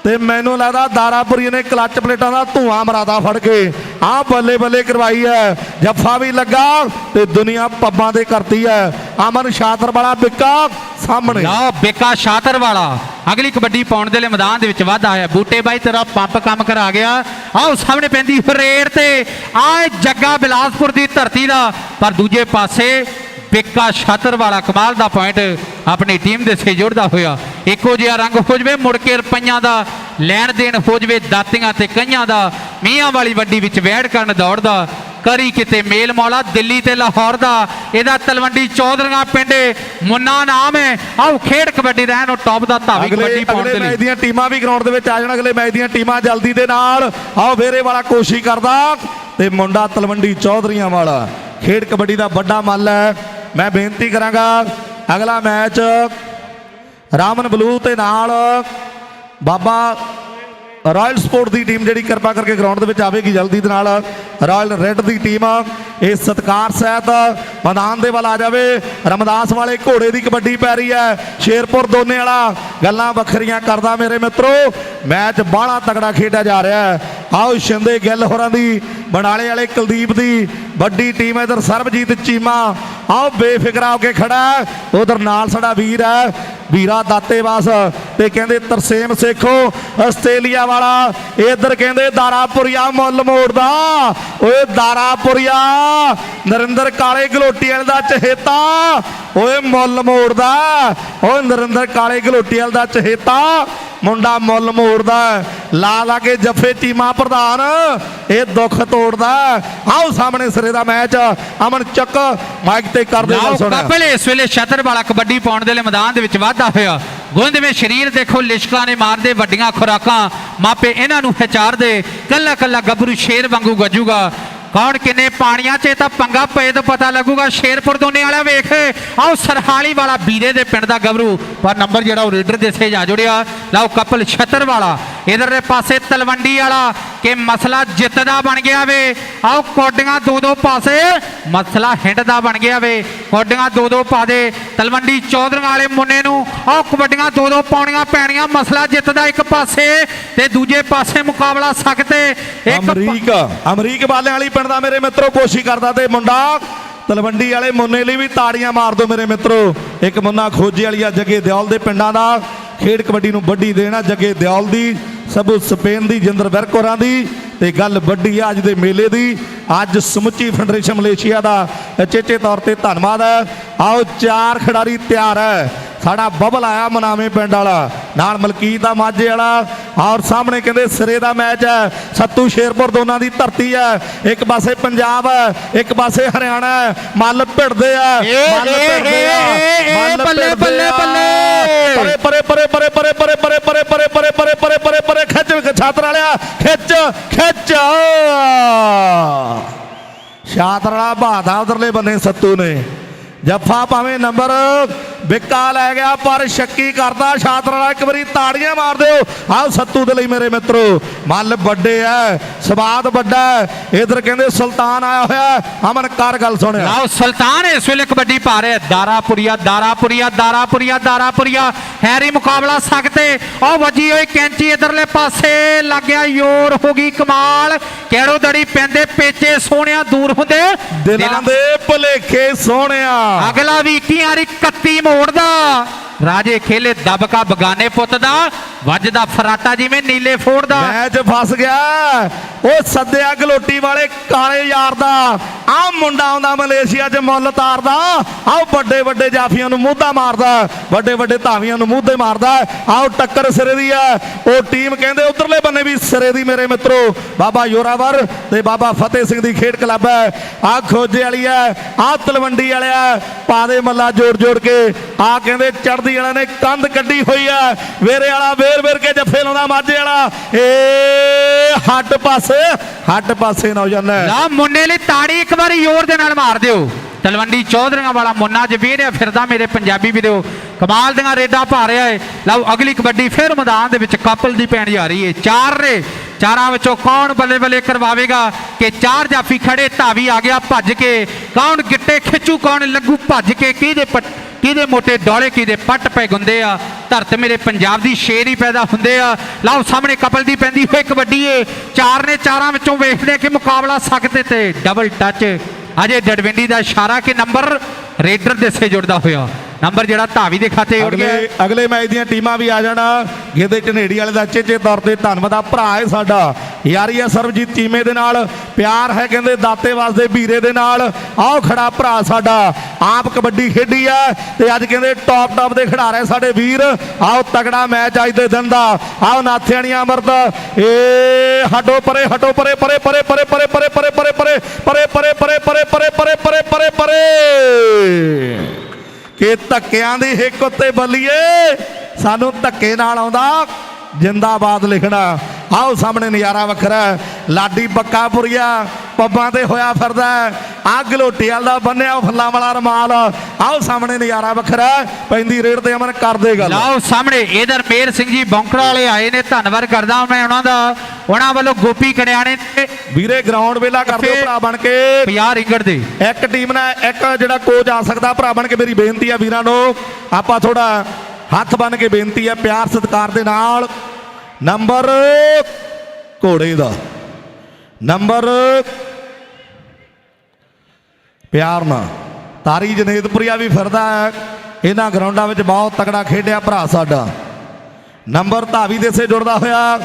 ਤੇ ਮੈਨੂੰ ਲੱਗਦਾ ਦਾਰਾਪੁਰੀ ਨੇ ਕਲੱਚ ਪਲੇਟਾਂ ਦਾ ਧੂਆਂ ਮਰਾਦਾ ਫੜ ਕੇ। ਆ ਬੱਲੇ ਬੱਲੇ ਕਰਵਾਈ ਹੈ। ਜੱਫਾ ਵੀ ਲੱਗਾ ਤੇ ਦੁਨੀਆ ਪੱਬਾਂ ਦੇ ਕਰਤੀ ਹੈ। ਅਮਨ ਸ਼ਾਤਰ ਵਾਲਾ ਬਿੱਕਾ ਸਾਹਮਣੇ। ਲਓ, ਬੇਕਾ ਸ਼ਾਤਰ ਵਾਲਾ। ਅਗਲੀ ਕਬੱਡੀ ਪਾਉਣ ਦੇ ਲਈ ਮੈਦਾਨ ਦੇ ਵਿੱਚ ਵਾਧਾ ਆਇਆ ਬੂਟੇ ਬਾਈ ਤੇਰਾ ਪੰਪ ਕੰਮ ਕਰਾ ਗਿਆ। ਆਓ, ਸਾਹਮਣੇ ਪੈਂਦੀ ਰੇਡ ਤੇ। ਆ ਜੱਗਾ ਬਿਲਾਸਪੁਰ ਦੀ ਧਰਤੀ ਦਾ। ਪਰ ਦੂਜੇ ਪਾਸੇ ਬੇਕਾ ਸ਼ਾਤਰ ਵਾਲਾ ਕਮਾਲ ਦਾ ਪੁਆਇੰਟ ਆਪਣੀ ਟੀਮ ਦੇ ਸੇ ਜੁੜਦਾ ਹੋਇਆ। ਇੱਕੋ ਜਿਹਾ ਰੰਗ ਹੋ ਜਵੇ ਮੁੜ ਕੇ ਰੁਪਈਆਂ ਦਾ ਲੈਣ ਦੇਣ ਹੋ ਜਵੇ ਦਾਤੀਆਂ ਤੇ ਕਈਆਂ ਦਾ ਮੀਆਂ ਵਾਲੀ ਵੱਡੀ ਵਿੱਚ ਵੈੜ ਕਰਨ ਦੌੜਦਾ। ਕਰੀ ਕਿਤੇ ਮੇਲ ਮੌਲਾ ਦਿੱਲੀ ਤੇ ਲਾਹੌਰ ਦਾ ਇਹਦਾ ਤਲਵੰਡੀ ਚੌਧਰੀਆਂ ਪਿੰਡ ਮੁੰਨਾ ਨਾਮ ਹੈ। ਆਓ ਖੇਡ ਕਬੱਡੀ ਦਾ ਇਹਨੂੰ ਟੌਪ ਦਾ ਧਾਵੀ ਕਬੱਡੀ ਪਾਉਣ ਅਗਲੇ ਦੇ ਮੈਚ ਲਈ ਦੀਆਂ ਟੀਮਾਂ ਵੀ ਗਰਾਊਂਡ ਦੇ ਵਿੱਚ ਆ ਜਾਣ ਅਗਲੇ ਮੈਚ ਦੀਆਂ ਟੀਮਾਂ ਜਲਦੀ ਦੇ ਨਾਲ। ਆਓ ਵੇਰੇ ਵਾਲਾ ਕੋਸ਼ਿਸ਼ ਕਰਦਾ। ਤੇ ਮੁੰਡਾ ਤਲਵੰਡੀ ਚੌਧਰੀਆਂ ਵਾਲਾ। ਖੇਡ ਕਬੱਡੀ ਦਾ ਵੱਡਾ ਮੱਲ ਹੈ। ਮੈਂ ਬੇਨਤੀ ਕਰਾਂਗਾ, ਅਗਲਾ ਮੈਚ ਰਾਮਨ ਬਲੂ ਤੇ ਨਾਲ ਬਾਬਾ ਰਾਇਲ ਸਪੋਰਟ ਦੀ ਟੀਮ ਜਿਹੜੀ ਕਿਰਪਾ ਕਰਕੇ ਗਰਾਊਂਡ ਦੇ ਵਿੱਚ ਆਵੇਗੀ ਜਲਦੀ ਦੇ ਨਾਲ, ਰਾਇਲ ਰੈੱਡ ਦੀ ਟੀਮ ਇਹ ਸਤਕਾਰ ਸਹਿਤ ਮੈਦਾਨ ਦੇ ਵੱਲ ਆ ਜਾਵੇ। ਰਮਦਾਸ ਵਾਲੇ ਘੋੜੇ ਦੀ ਕਬੱਡੀ ਪੈ ਰਹੀ ਹੈ, ਸ਼ੇਰਪੁਰ ਦੋਨੇ ਵਾਲਾ ਗੱਲਾਂ ਵੱਖਰੀਆਂ ਕਰਦਾ ਮੇਰੇ ਮਿੱਤਰੋ। ਮੈਚ ਬਾਹਲਾ ਤਗੜਾ ਖੇਡਿਆ ਜਾ ਰਿਹਾ ਹੈ। ਆਓ ਸ਼ਿੰਦੇ ਗਿੱਲ ਹੋਰਾਂ ਦੀ ਬਣਾਲੇ ਵਾਲੇ ਕੁਲਦੀਪ ਦੀ ਵੱਡੀ ਟੀਮ ਇਧਰ ਸਰਬਜੀਤ ਚੀਮਾ। ਆਓ ਬੇਫਿਕਰਾ ਹੋ ਕੇ ਖੜਾ ਉਧਰ ਨਾਲ ਸਾਡਾ ਵੀਰ ਹੈ, ਵੀਰਾ ਦਾਤੇਵਾਸ। ਤੇ ਕਹਿੰਦੇ ਤਰਸੇਮ ਸੇਖੋ, ਆਸਟ੍ਰੇਲੀਆ ਵਾਲਾ। ਇਧਰ ਕਹਿੰਦੇ ਦਾਰਾਪੁਰੀਆ ਮੁੱਲ ਮੋੜਦਾ। ਓਏ ਦਾਰਾਪੁਰੀਆ, ਨਰਿੰਦਰ ਕਾਲੇ ਗਲੋਟੀ ਵਾਲੇ ਦਾ ਚਹੇਤਾ। ਓਏ ਮੁੱਲ ਮੋੜਦਾ। ਓਏ ਨਰਿੰਦਰ ਕਾਲੇ ਗਲੋਟੀ ਵਾਲੇ ਦਾ ਚਹੇਤਾ। ਮੁੰਡਾ ਮੁੱਲ ਮੋੜਦਾ ਲਾ ਲਾ ਕੇ ਜੱਫੇ ਟੀਮਾਂ ਪ੍ਰਧਾਨ। ਇਹ ਦੁੱਖ ਤੋੜਦਾ ਆਓ ਸਾਹਮਣੇ ਸਿਰੇ ਦਾ ਮੈਚ। ਅਮਨ ਚੱਕ ਮਾਈਕ ਤੇ ਕਰਦੇ ਗੱਲ ਲਓ ਸੁਣਿਆ ਕਪਲ ਇਸ ਵੇਲੇ ਛਤਰ ਵਾਲਾ ਕਬੱਡੀ ਪਾਉਣ ਦੇ ਲਈ ਮੈਦਾਨ ਦੇ ਵਿੱਚ ਵਾਧਾ ਹੋਇਆ। ਗੁੰਦਵੇਂ ਸਰੀਰ ਦੇਖੋ ਲਿਸ਼ਕਾਂ ਨੇ ਮਾਰਦੇ ਵੱਡੀਆਂ ਖੁਰਾਕਾਂ। ਮਾਪੇ ਇਹਨਾਂ ਨੂੰ ਹਚਾਰਦੇ ਕੱਲਾ ਕੱਲਾ ਗੱਭਰੂ ਸ਼ੇਰ ਵਾਂਗੂ ਗੱਜੂਗਾ। ਕੌਣ ਕਿੰਨੇ ਪਾਣੀਆਂ 'ਚ ਇਹ ਤਾਂ ਪੰਗਾ ਪਏ ਤਾਂ ਪਤਾ ਲੱਗੂਗਾ। ਸ਼ੇਰਪੁਰ ਦੋਨੇ ਵਾਲਾ ਵੇਖ। ਆਓ ਸਰਹਾਲੀ ਵਾਲਾ ਵੀਰੇ ਦੇ ਪਿੰਡ ਦਾ ਗੱਭਰੂ ਪਰ ਨੰਬਰ ਜਿਹੜਾ ਉਹ ਰੇਡਰ ਦੇ ਸੇ ਜਾ ਜੁੜਿਆ। ਲਓ ਕਪਲ ਛਤਰ ਵਾਲਾ। ਇਧਰਲੇ ਪਾਸੇ ਤਲਵੰਡੀ ਵਾਲਾ। ਕਿ ਮਸਲਾ ਜਿੱਤ ਦਾ ਬਣ ਗਿਆ ਵੇ। ਆਓ ਕੋਡੀਆਂ ਦੋ ਦੋ ਪਾਸੇ। ਮਸਲਾ ਹਿੰਡ ਦਾ ਬਣ ਗਿਆ ਵੇ। ਕੋਡੀਆਂ ਦੋ ਦੋ ਪਾ ਦੇ। ਤਲਵੰਡੀ ਚੌਧਰੀਆਂ ਵਾਲੇ ਮੁੰਨੇ ਨੂੰ ਆਓ ਕਬੱਡੀਆਂ ਦੋ ਦੋ ਪਾਉਣੀਆਂ ਪੈਣੀਆਂ। ਮਸਲਾ ਜਿੱਤ ਦਾ ਇੱਕ ਪਾਸੇ ਤੇ ਦੂਜੇ ਪਾਸੇ ਮੁਕਾਬਲਾ ਸਕਤੇ ਇੱਕ ਅਮਰੀਕ ਅਮਰੀਕ ਬਾਲਿਆਂ ਵਾਲੀ ਪਿੰਡ ਦਾ ਮੇਰੇ ਮਿੱਤਰੋ, ਕੋਸ਼ਿਸ਼ ਕਰਦਾ ਤੇ ਮੁੰਡਾ ਤਲਵੰਡੀ ਵਾਲੇ ਮੁੰਨੇ ਲਈ ਵੀ ਤਾੜੀਆਂ ਮਾਰ ਦਿਓ ਮੇਰੇ ਮਿੱਤਰੋ। ਇੱਕ ਮੁੰਨਾ ਖੋਜੇ ਵਾਲੀਆ ਜੱਗੇ ਦਿਓਲ ਦੇ ਪਿੰਡਾਂ ਦਾ। ਖੇਡ ਕਬੱਡੀ ਨੂੰ ਵੱਡੀ ਦੇਣਾ ਜੱਗੇ ਦਿਓਲ ਦੀ, ਸਭੂ ਸਪੇਨ ਦੀ, ਜਿੰਦਰ ਵਰਕੋਰਾਂ ਦੀ ਤੇ ਗੱਲ ਵੱਡੀ ਆ ਅੱਜ ਦੇ ਮੇਲੇ ਦੀ। ਅੱਜ ਸਮੁੱਚੀ ਫੈਡਰੇਸ਼ਨ ਮਲੇਸ਼ੀਆ ਦਾ ਚੇਚੇ ਤੌਰ ਤੇ ਧੰਨਵਾਦ ਹੈ। ਆਓ ਚਾਰ ਖਿਡਾਰੀ ਤਿਆਰ ਹੈ। ਸਾਡਾ ਬਬਲ ਆਇਆ ਮਨਾਵੇਂ ਪਿੰਡ ਵਾਲਾ ਨਾਲ ਮਲਕੀਤ ਦਾ ਮਾਝੇ ਵਾਲਾ ਔਰ ਸਾਹਮਣੇ ਕਹਿੰਦੇ ਸਿਰੇ ਦਾ ਮੈਚ ਹੈ ਸੱਤੂ ਸ਼ੇਰਪੁਰ ਦੋਨਾਂ ਦੀ ਧਰਤੀ ਹੈ ਇੱਕ ਪਾਸੇ ਪੰਜਾਬ ਹੈ ਇੱਕ ਪਾਸੇ ਹਰਿਆਣਾ ਹੈ ਮੱਲ ਭਿੜਦੇ ਆ ਮੱਲ ਭਿੜਦੇ ਆ ਮੱਲ ਬੱਲੇ, ਬੱਲੇ। ਬੱਲੇ। ਪਰੇ ਪਰੇ ਪਰੇ ਪਰੇ ਪਰੇ ਪਰੇ ਪਰੇ ਪਰੇ ਪਰੇ ਪਰੇ ਪਰੇ ਪਰੇ ਪਰੇ ਪਰੇ ਖਿੱਚ ਛਾਤਰ ਵਾਲਿਆ ਖਿੱਚ ਖਿੱਚ ਛਾਤਰ ਵਾਲਾ ਬਾਦਾ ਉਧਰਲੇ ਬੰਨੇ ਸੱਤੂ ਨੇ ਜੱਫਾ ਭਾਵੇਂ ਨੰਬਰ ਵਿੱਕਾ ਲੈ ਗਿਆ ਪਰ ਸ਼ੱਕੀ ਕਰਦਾ। ਛਾਤਰ ਵਾਲਾ ਇੱਕ ਵਾਰੀ ਤਾੜੀਆਂ ਮਾਰ ਦਿਓ। ਆਹ ਸੱਤੂ ਦੇ ਲਈ ਮੇਰੇ ਮਿੱਤਰੋ ਮੱਲ ਵੱਡੇ ਐ ਸਵਾਦ ਵੱਡਾ ਇਧਰ ਕਹਿੰਦੇ ਸੁਲਤਾਨ ਆਇਆ ਹੋਇਆ। ਅਮਨ ਕਰ ਗੱਲ ਸੁਣਿਆ ਲਓ ਸੁਲਤਾਨ ਇਸ ਵੇਲੇ ਕਬੱਡੀ ਪਾ ਰਿਹਾ ਦਾਰਾਪੁਰੀਆ ਦਾਰਾਪੁਰੀਆ ਦਾਰਾਪੁਰੀਆ ਦਾਰਾਪੁਰੀਆ। ਹੈਰੀ ਮੁਕਾਬਲਾ ਸਕਤੇ ਉਹ ਵੱਜੀ ਹੋਈ ਕੈਂਚੀ ਇਧਰਲੇ ਪਾਸੇ। ਲੱਗਿਆ ਯੋਰ ਹੋ ਗਈ ਕਮਾਲ। ਕਿਹੜੋ ਦੜੀ ਪੈਂਦੇ ਪੇਚੇ ਸੋਹਣਿਆ ਦੂਰ ਹੁੰਦੇ। ਦਿਲਾਂ ਦੇ ਭੁਲੇਖੇ ਸੋਹਣਿਆ। ਅਗਲਾ ਵੀ 21 ਵਾਰੀ 31 ਮੋੜਦਾ ਰਾਜੇ ਖੇਲੇ ਦਬਕਾ ਬਗਾਨੇ ਪੁੱਤ ਦਾ। ਵੱਜਦਾ ਫਰਾਟਾ ਜਿਵੇਂ ਨੀਲੇ ਫੋੜਦਾ ਮੈਚ ਫਸ ਗਿਆ। ਉਹ ਸੱਦਿਆ ਗਲੋਟੀ ਵਾਲੇ ਕਾਲੇ ਯਾਰ ਦਾ। ਆ ਮੁੰਡਾ ਆਉਂਦਾ ਮਲੇਸ਼ੀਆ 'ਚ ਮੁੱਲ ਤਾਰਦਾ। ਆਹ ਵੱਡੇ ਵੱਡੇ ਜਾਫੀਆਂ ਨੂੰ ਮੂਧਾ ਮਾਰਦਾ। ਵੱਡੇ ਵੱਡੇ ਧਾਵੀਆਂ ਨੂੰ ਮੂਧੇ ਮਾਰਦਾ। ਆਓ ਟੱਕਰ ਸਿਰੇ ਦੀ ਆ ਉਹ ਟੀਮ ਕਹਿੰਦੇ ਉਧਰਲੇ ਬੰਨੇ ਵੀ ਸਿਰੇ ਦੀ ਮੇਰੇ ਮਿੱਤਰੋ। ਬਾਬਾ ਯੋਰਾਵਰ ਤੇ ਬਾਬਾ ਫਤਿਹ ਸਿੰਘ ਦੀ ਖੇਡ ਕਲੱਬ ਹੈ। ਆ ਖੋਜੇ ਵਾਲੀ ਹੈ। ਆ ਤਲਵੰਡੀ ਵਾਲਿਆ ਪਾ ਦੇ ਮੱਲਾ ਜੋੜ ਜੋੜ ਕੇ। ਆ ਕਹਿੰਦੇ ਚੜਦੀ ਵਾਲਿਆਂ ਨੇ ਕੰਧ ਕੱਢੀ ਹੋਈ ਆ ਵੇਰੇ ਵਾਲਾ ਵੇਰ ਵੇਰ ਕੇ ਜੱਫੇ ਲਾਉਂਦਾ ਮਾਝੇ ਵਾਲਾ। ਏ ਹੱਡ ਪਾਸੇ ਹੱਡ ਪਾਸੇ ਨਾ ਲਾ ਮੁੰਨੇ ਲਈ ਤਾੜੀ ਇੱਕ ਵਾਰੀ ਜ਼ੋਰ ਦੇ ਨਾਲ ਮਾਰ ਦਿਓ। ਤਲਵੰਡੀ ਚੌਧਰੀਆਂ ਵਾਲਾ ਮੁੰਨਾ ਜੇ ਫਿਰਦਾ ਮੇਰੇ ਪੰਜਾਬੀ ਵੀਰੋ ਕਮਾਲ ਦੀਆਂ ਰੇਡਾਂ ਪਾ ਰਿਹਾ ਏ। ਲਓ, ਅਗਲੀ ਕਬੱਡੀ ਫਿਰ ਮੈਦਾਨ ਦੇ ਵਿੱਚ ਕਪਲ ਦੀ ਪੈਣ ਜਾ ਰਹੀ ਏ। ਚਾਰ ਨੇ, ਚਾਰਾਂ ਵਿੱਚੋਂ ਕੌਣ ਬੱਲੇ ਬੱਲੇ ਕਰਵਾਵੇਗਾ ਕਿ ਚਾਰ ਜਾਫੀ ਖੜੇ, ਧਾਵੀ ਆ ਗਿਆ ਭੱਜ ਕੇ। ਕੌਣ ਗਿੱਟੇ ਖਿੱਚੂ, ਕੌਣ ਲੱਗੂ ਭੱਜ ਕੇ, ਕਿਹਦੇ ਪੱਟ ਕਿਹਦੇ ਮੋਟੇ ਡੋਲੇ, ਕਿਹਦੇ ਪੱਟ ਪੈ ਗੁੰਦੇ ਆ। ਧਰਤ ਮੇਰੇ ਪੰਜਾਬ ਦੀ ਸ਼ੇਰ ਹੀ ਪੈਦਾ ਹੁੰਦੇ ਆ। ਲਓ ਸਾਹਮਣੇ ਕਪਲ ਦੀ ਪੈਂਦੀ ਹੋਏ ਕਬੱਡੀ ਏ। ਚਾਰ ਨੇ ਚਾਰਾਂ ਵਿੱਚੋਂ ਵੇਖਦੇ ਕਿ ਮੁਕਾਬਲਾ ਸਕਤੇ ਤੇ ਡਬਲ ਟੱਚ ਅਜੇ ਡਡਵਿੰਡੀ ਦਾ ਇਸ਼ਾਰਾ ਕਿ ਨੰਬਰ ਰੇਡਰ ਦੇ ਸੇ ਜੁੜਦਾ ਹੋਇਆ। ਨੰਬਰ ਜਿਹੜਾ ਧਾਵੀ ਦੇ ਖਾਤੇ ਉੱਡ ਗਿਆ ਅਗਲੇ ਅਗਲੇ ਮੈਚ ਦੀਆਂ ਟੀਮਾਂ ਵੀ ਆ ਜਾਣਾ ਗਿੱਦੇ ਝਨੇੜੀ ਵਾਲੇ ਦਾ ਚੇਚੇ ਤੌਰ ਤੇ ਧੰਨਵਾਦ ਆ ਭਰਾ ਹੈ ਸਾਡਾ ਯਾਰੀ ਆ ਸਰਬਜੀਤ ਚੀਮੇ ਦੇ ਨਾਲ ਪਿਆਰ ਹੈ ਕਹਿੰਦੇ ਦਾਤੇ ਵਾਸਦੇ ਵੀਰੇ ਦੇ ਨਾਲ ਆਓ ਖੜਾ ਭਰਾ ਸਾਡਾ ਆਪ ਕਬੱਡੀ ਖੇਡੀ ਆ ਤੇ ਅੱਜ ਕਹਿੰਦੇ ਟੌਪ ਟੌਪ ਦੇ ਖਿਡਾਰੇ ਸਾਡੇ ਵੀਰ ਆਓ ਤਗੜਾ ਮੈਚ ਅੱਜ ਦੇ ਦਿਨ ਦਾ ਆਓ ਨਾਥਿਆਣੀਆਂ ਅਮਰਤ ਏ ਹਟੋ ਪਰੇ ਹਟੋ ਪਰੇ ਪਰੇ ਪਰੇ ਪਰੇ ਪਰੇ ਪਰੇ ਪਰੇ ਪਰੇ ਪਰੇ ਪਰੇ ਪਰੇ ਪਰੇ ਪਰੇ ਪਰੇ ਪਰੇ ਪਰੇ ਪਰੇ ਪਰੇ ਕਿ ਧੱਕਿਆਂ ਦੀ ਹਿੱਕ ਉੱਤੇ ਬੱਲੀਏ। ਸਾਨੂੰ ਧੱਕੇ ਨਾਲ ਆਉਂਦਾ। ਜਿੰਦਾਬਾਦ ਲਿਖਣਾ। ਆਓ ਸਾਹਮਣੇ ਨਜ਼ਾਰਾ ਵੱਖਰਾ। ਲਾਡੀ ਬੱਕਾਪੁਰੀਆ ਪੱਬਾਂ ਤੇ ਹੋਇਆ ਫਿਰਦਾ ਹੈ। ਆਹ ਗਲੋਟੀ ਵਾਲ ਦਾ ਬੰਨਿਆ ਫੁੱਲਾਂ ਵਾਲਾ ਰਮਾਲ। ਆਓ ਸਾਹਮਣੇ ਨਜ਼ਾਰਾ ਵੱਖਰਾ। ਪੈਂਦੀ ਰੇਡ ਤੇ ਅਮਨ ਕਰਦੇ ਗੱਲ। ਲਓ ਸਾਹਮਣੇ ਇਧਰ ਮੇਰ ਸਿੰਘ ਜੀ ਬੌਂਕੜਾ ਵਾਲੇ ਆਏ ਨੇ ਧੰਨਵਾਦ ਕਰਦਾ ਮੈਂ ਉਹਨਾਂ ਦਾ। ਉਹਨਾਂ ਵੱਲੋਂ ਗੋਪੀ ਕੜਿਆਣੇ ਤੇ ਵੀਰੇ ਗਰਾਊਂਡ ਵੇਲਾ ਕਰ ਦਿਓ ਭਰਾ ਬਣ ਕੇ। 50 ਰਿੰਗੜ ਦੇ। ਇੱਕ ਟੀਮ ਨਾਲ ਇੱਕ ਜਿਹੜਾ ਕੋਚ ਆ ਸਕਦਾ ਭਰਾ ਬਣ ਕੇ ਮੇਰੀ ਬੇਨਤੀ ਆ ਵੀਰਾਂ ਨੂੰ। ਆਪਾਂ ਥੋੜਾ ਹੱਥ ਬੰਨ ਕੇ ਬੇਨਤੀ ਹੈ ਪਿਆਰ ਸਤਿਕਾਰ ਦੇ ਨਾਲ। ਨੰਬਰ ਘੋੜੇ ਦਾ। ਨੰਬਰ ਪਿਆਰ ਨਾਲ। ਤਾਰੀ ਜਨੇਦਪੁਰੀਆ ਵੀ ਫਿਰਦਾ ਹੈ। ਇਹਨਾਂ ਗਰਾਊਂਡਾਂ ਵਿੱਚ ਬਹੁਤ ਤਕੜਾ ਖੇਡਿਆ ਭਰਾ ਸਾਡਾ। ਨੰਬਰ ਧਾਵੀ ਦੇ ਸੇ ਜੁੜਦਾ ਹੋਇਆ।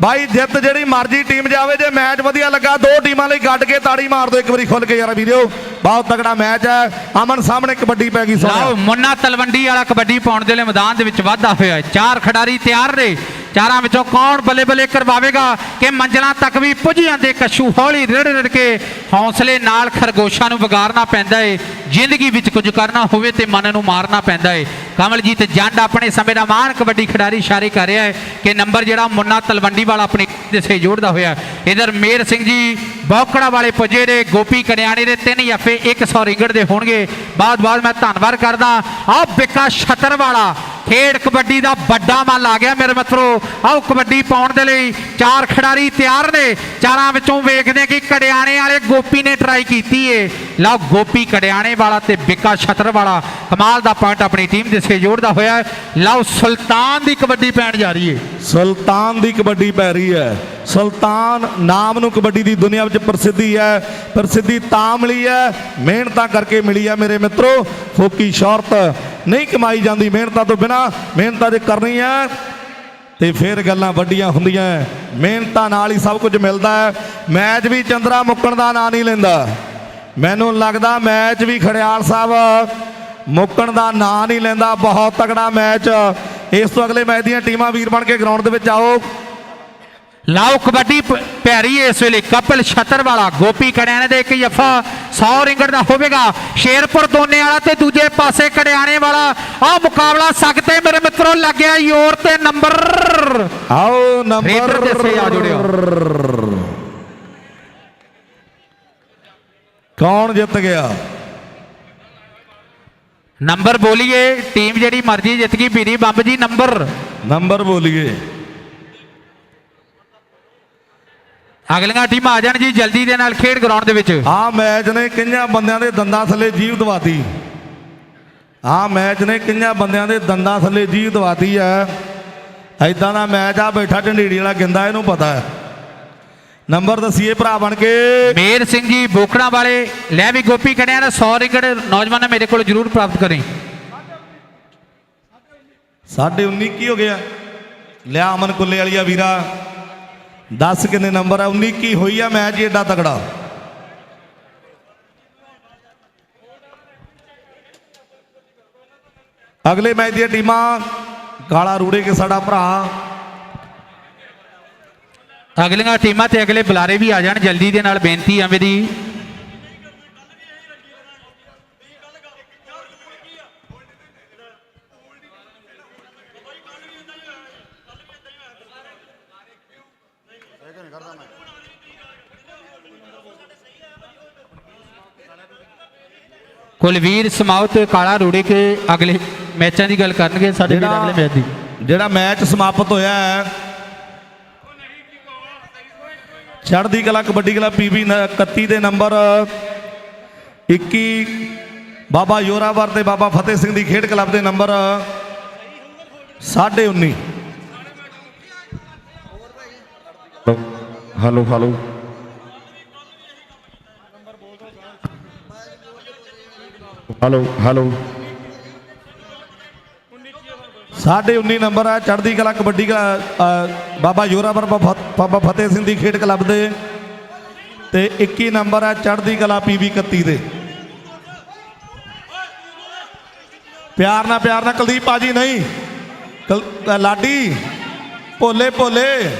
ਬਾਈ ਜਿੱਤ ਜਿਹੜੀ ਮਰਜ਼ੀ ਟੀਮ ਜਾਵੇ, ਜੇ ਮੈਚ ਵਧੀਆ ਲੱਗਾ, ਦੋ ਟੀਮਾਂ ਲਈ ਗੱਡ ਕੇ ਤਾੜੀ ਮਾਰ ਦਿਓ, ਇੱਕ ਵਾਰੀ ਖੁੱਲ ਕੇ ਯਾਰ ਵੀਡੀਓ ਬਹੁਤ ਤਕੜਾ ਮੈਚ ਹੈ। ਅਮਨ ਸਾਹਮਣੇ ਕਬੱਡੀ ਪੈ ਗਈ ਲਓ, ਮੁੰਨਾ ਤਲਵੰਡੀ ਵਾਲਾ ਕਬੱਡੀ ਪਾਉਣ ਦੇ ਲਈ ਮੈਦਾਨ ਦੇ ਵਿੱਚ ਵਾਧਾ ਹੋਇਆ ਚਾਰ ਖਿਡਾਰੀ ਤਿਆਰ ਨੇ। ਚਾਰਾਂ ਵਿੱਚੋਂ ਕੌਣ ਬੱਲੇ ਬੱਲੇ ਕਰਵਾਵੇਗਾ ਕਿ ਮੰਜ਼ਲਾਂ ਤੱਕ ਵੀ ਪੁੱਜ ਜਾਂਦੇ ਕਸ਼ੂ ਹੌਲੀ ਰਿੜ ਰੜ ਕੇ ਹੌਸਲੇ ਨਾਲ ਖਰਗੋਸ਼ਾਂ ਨੂੰ ਵਿਗਾੜਨਾ ਪੈਂਦਾ ਏ, ਜ਼ਿੰਦਗੀ ਵਿੱਚ ਕੁਝ ਕਰਨਾ ਹੋਵੇ ਤੇ ਮਨ ਨੂੰ ਮਾਰਨਾ ਪੈਂਦਾ ਏ। ਕਮਲਜੀਤ ਜੰਡ ਆਪਣੇ ਸਮੇਂ ਦਾ ਮਾਨ ਕਬੱਡੀ ਖਿਡਾਰੀ ਇਸ਼ਾਰੇ ਕਰ ਰਿਹਾ ਹੈ ਕਿ ਨੰਬਰ ਜਿਹੜਾ ਮੁੰਨਾ ਤਲਵੰਡੀ ਵਾਲਾ ਆਪਣੇ ਦੇ ਸੇ ਜੋੜਦਾ ਹੋਇਆ। ਇਧਰ ਮੇਰ ਸਿੰਘ ਜੀ ਬੌਕੜਾ ਵਾਲੇ ਪੁੱਜੇ ਨੇ, ਗੋਪੀ ਕਨਿਆਣੇ ਦੇ ਤਿੰਨ ਯਫੇ 100 ਰਿੰਗੜ ਦੇ ਹੋਣਗੇ। ਬਾਅਦ ਬਾਅਦ ਮੈਂ ਧੰਨਵਾਦ ਕਰਦਾ। ਆ ਬਿਕਾ ਛਤਰ ਵਾਲਾ ਖੇਡ ਕਬੱਡੀ ਦਾ ਵੱਡਾ ਮੱਲ ਆ ਗਿਆ ਮੇਰੇ ਮਿੱਤਰੋ। ਆਓ ਕਬੱਡੀ ਪਾਉਣ ਦੇ ਲਈ ਚਾਰ ਖਿਡਾਰੀ ਤਿਆਰ ਨੇ। ਚਾਰਾਂ ਵਿੱਚੋਂ ਵੇਖਦੇ ਕਿ ਕੜਿਆਣੇ ਵਾਲੇ ਗੋਪੀ ਨੇ ਟਰਾਈ ਕੀਤੀ ਏ। ਲਓ ਗੋਪੀ ਕੜਿਆਣੇ ਵਾਲਾ ਤੇ ਬਿਕਾ ਛਤਰ ਵਾਲਾ। ਕਮਾਲ ਦਾ ਪੁਆਇੰਟ ਆਪਣੀ ਟੀਮ ਦੇ ਸੇ ਜੋੜਦਾ ਹੋਇਆ। ਹੈ। ਲਓ ਸੁਲਤਾਨ ਦੀ ਕਬੱਡੀ ਪੈਣ ਜਾ ਰਹੀ ਏ। ਸੁਲਤਾਨ ਦੀ ਕਬੱਡੀ ਪੈ ਰਹੀ ਹੈ। ਸੁਲਤਾਨ ਨਾਮ ਨੂੰ ਕਬੱਡੀ ਦੀ ਦੁਨੀਆ ਵਿੱਚ ਪ੍ਰਸਿੱਧੀ ਹੈ, ਪ੍ਰਸਿੱਧੀ ਤਾਂ ਮਿਲੀ ਹੈ, ਮਿਹਨਤਾਂ ਕਰਕੇ ਮਿਲੀ ਹੈ ਮੇਰੇ ਮਿੱਤਰੋ। ਫੋਕੀ ਸ਼ੌਹਰਤ ਨਹੀਂ ਕਮਾਈ ਜਾਂਦੀ ਮਿਹਨਤਾਂ ਤੋਂ ਬਿਨਾ, ਮਿਹਨਤਾਂ ਜੇ ਕਰਨੀ ਹੈ, ਤੇ ਫਿਰ ਗੱਲਾਂ ਵੱਡੀਆਂ ਹੁੰਦੀਆਂ ਮਿਹਨਤਾਂ ਨਾਲ ਹੀ ਸਭ ਕੁਝ ਮਿਲਦਾ ਹੈ। ਮੈਚ ਵੀ ਚੰਦਰਾ ਮੁੱਕਣ ਦਾ ਨਾਂ ਨਹੀਂ ਲੈਂਦਾ। ਮੈਨੂੰ ਲੱਗਦਾ ਮੈਚ ਵੀ ਖੜਿਆਲ ਸਾਹਿਬ ਮੁੱਕਣ ਦਾ ਨਾਂ ਨਹੀਂ ਲੈਂਦਾ। ਬਹੁਤ ਤਕੜਾ ਮੈਚ। ਇਸ ਤੋਂ ਅਗਲੇ ਮੈਚ ਦੀਆਂ ਟੀਮਾਂ ਵੀਰ ਬਣ ਕੇ ਗਰਾਊਂਡ ਦੇ ਵਿੱਚ ਆਓ। ਲਾਓ ਕਬੱਡੀ ਹੈ ਇਸ ਵੇਲੇ ਕਪਲ ਛਤਰ ਵਾਲਾ ਗੋਪੀ ਕੜਿਆਣੇ ਦੇ ਇੱਕ ਜਫਾ 100 ਰਿੰਗੜ ਦਾ ਹੋਵੇਗਾ। ਸ਼ੇਰਪੁਰ ਦੋਨੇ ਵਾਲਾ ਤੇ ਦੂਜੇ ਪਾਸੇ ਕੜਿਆਣੇ ਵਾਲਾ। ਆ ਮੁਕਾਬਲਾ ਸਕਤੇ ਮੇਰੇ ਮਿੱਤਰੋ ਲੱਗਿਆ ਯੋਰ ਤੇ ਨੰਬਰ। ਆਓ ਨੰਬਰ। ਆ ਜੁੜਿਓ। ਕੌਣ ਜਿੱਤ ਗਿਆ? ਨੰਬਰ ਬੋਲੀਏ ਟੀਮ ਜਿਹੜੀ ਮਰਜ਼ੀ ਜਿੱਤ ਗਈ ਪੀਰੀ ਬੰਬ ਜੀ ਨੰਬਰ। ਨੰਬਰ ਬੋਲੀਏ। ਅਗਲੀਆਂ ਟੀਮਾਂ ਆ ਜਾਣ ਜੀ ਜਲਦੀ ਦੇ ਨਾਲ ਖੇਡ ਗਰਾਊਂਡ ਦੇ ਵਿੱਚ। ਆ ਮੈਚ ਨੇ ਕਿੰਨਿਆਂ ਬੰਦਿਆਂ ਦੇ ਦੰਦਾਂ ਥੱਲੇ ਜੀਵ ਦਵਾਤੀ। ਆ ਮੈਚ ਨੇ ਕਿੰਨਿਆਂ ਬੰਦਿਆਂ ਦੇ ਦੰਦਾਂ ਥੱਲੇ ਜੀਵ ਦਵਾਤੀ ਐ ਐਦਾਂ ਦਾ ਮੈਚ ਆ ਬੈਠਾ ਢੰਡੀੜੀ ਵਾਲਾ ਗਿੰਦਾ ਇਹਨੂੰ ਪਤਾ ਹੈ। ਨੰਬਰ ਦਸੀਏ ਭਰਾ ਬਣ ਕੇ। ਮੇਰ ਸਿੰਘ ਜੀ ਬੋਕੜਾ ਵਾਲੇ ਲੈ ਵੀ ਗੋਪੀ ਕੜਿਆਣਾ 100 ਰਿੰਗੜ ਨੌਜਵਾਨ ਮੇਰੇ ਕੋਲ ਜ਼ਰੂਰ ਪ੍ਰਾਪਤ ਕਰੇ। ਸਾਢੇ 19 ਕੀ ਹੋ ਗਿਆ? ਲਿਆ ਅਮਨ ਕੁੱਲੇ ਵਾਲੀਆ ਵੀਰਾ। 10 ਕਿੰਨੇ ਨੰਬਰ ਆ 19 ਕੀ ਹੋਈ ਆ, ਮੈਚ ਹੀ ਏਡਾ ਤਕੜਾ। ਅਗਲੇ ਮੈਚ ਦੀਆਂ ਟੀਮਾਂ ਕਾਲਾ ਰੂੜੇ ਕੇ ਸਾਡਾ ਭਰਾ। ਅਗਲੀਆਂ ਟੀਮਾਂ ਤੇ ਅਗਲੇ ਬੁਲਾਰੇ ਵੀ ਆ ਜਾਣ, ਜਲਦੀ ਦੇ ਨਾਲ ਬੇਨਤੀ ਆ ਮੇਰੀ। ਕੁਲਵੀਰ ਸਮਾਉਤ ਕਾਲਾ ਰੂੜੇ ਕੇ ਅਗਲੇ ਮੈਚਾਂ ਦੀ ਗੱਲ ਕਰਨਗੇ ਸਾਡੇ ਵੀਰ ਜਿਹੜਾ- ਅਗਲੇ ਮੈਚ ਦੀ। ਜਿਹੜਾ ਮੈਚ ਸਮਾਪਤ ਹੋਇਆ ਹੈ ਚੜ੍ਹਦੀ ਕਲਾ ਕਬੱਡੀ ਕਲਾ ਪੀਬੀ 31 ਦੇ ਨੰਬਰ 21 ਬਾਬਾ ਯੋਰਾਵਰ ਤੇ ਬਾਬਾ ਫਤਿਹ ਸਿੰਘ ਦੀ ਖੇਡ ਕਲੱਬ ਦੇ number 19.5 hello hello. Hello hello 19.5 number ਹੈ, ਚੜ੍ਹਦੀ ਕਲਾ, ਕਬੱਡੀ ਬਾਬਾ ਯੋਰਾਵਰ ਬਾਬਾ ਫਤਿਹ ਸਿੰਘ ਦੀ ਖੇਡ ਕਲੱਬ ਦੇ ਤੇ 21 ਨੰਬਰ ਹੈ, ਚੜ੍ਹਦੀ ਕਲਾ ਪੀਵੀ 31 ਦੇ। ਪਿਆਰ ਨਾਲ ਪਿਆਰ ਨਾਲ, ਕੁਲਦੀਪ ਬਾਜੀ ਨਹੀਂ। ਕੁਲ- ਲਾਡੀ, ਭੋਲੇ ਭੋਲੇ।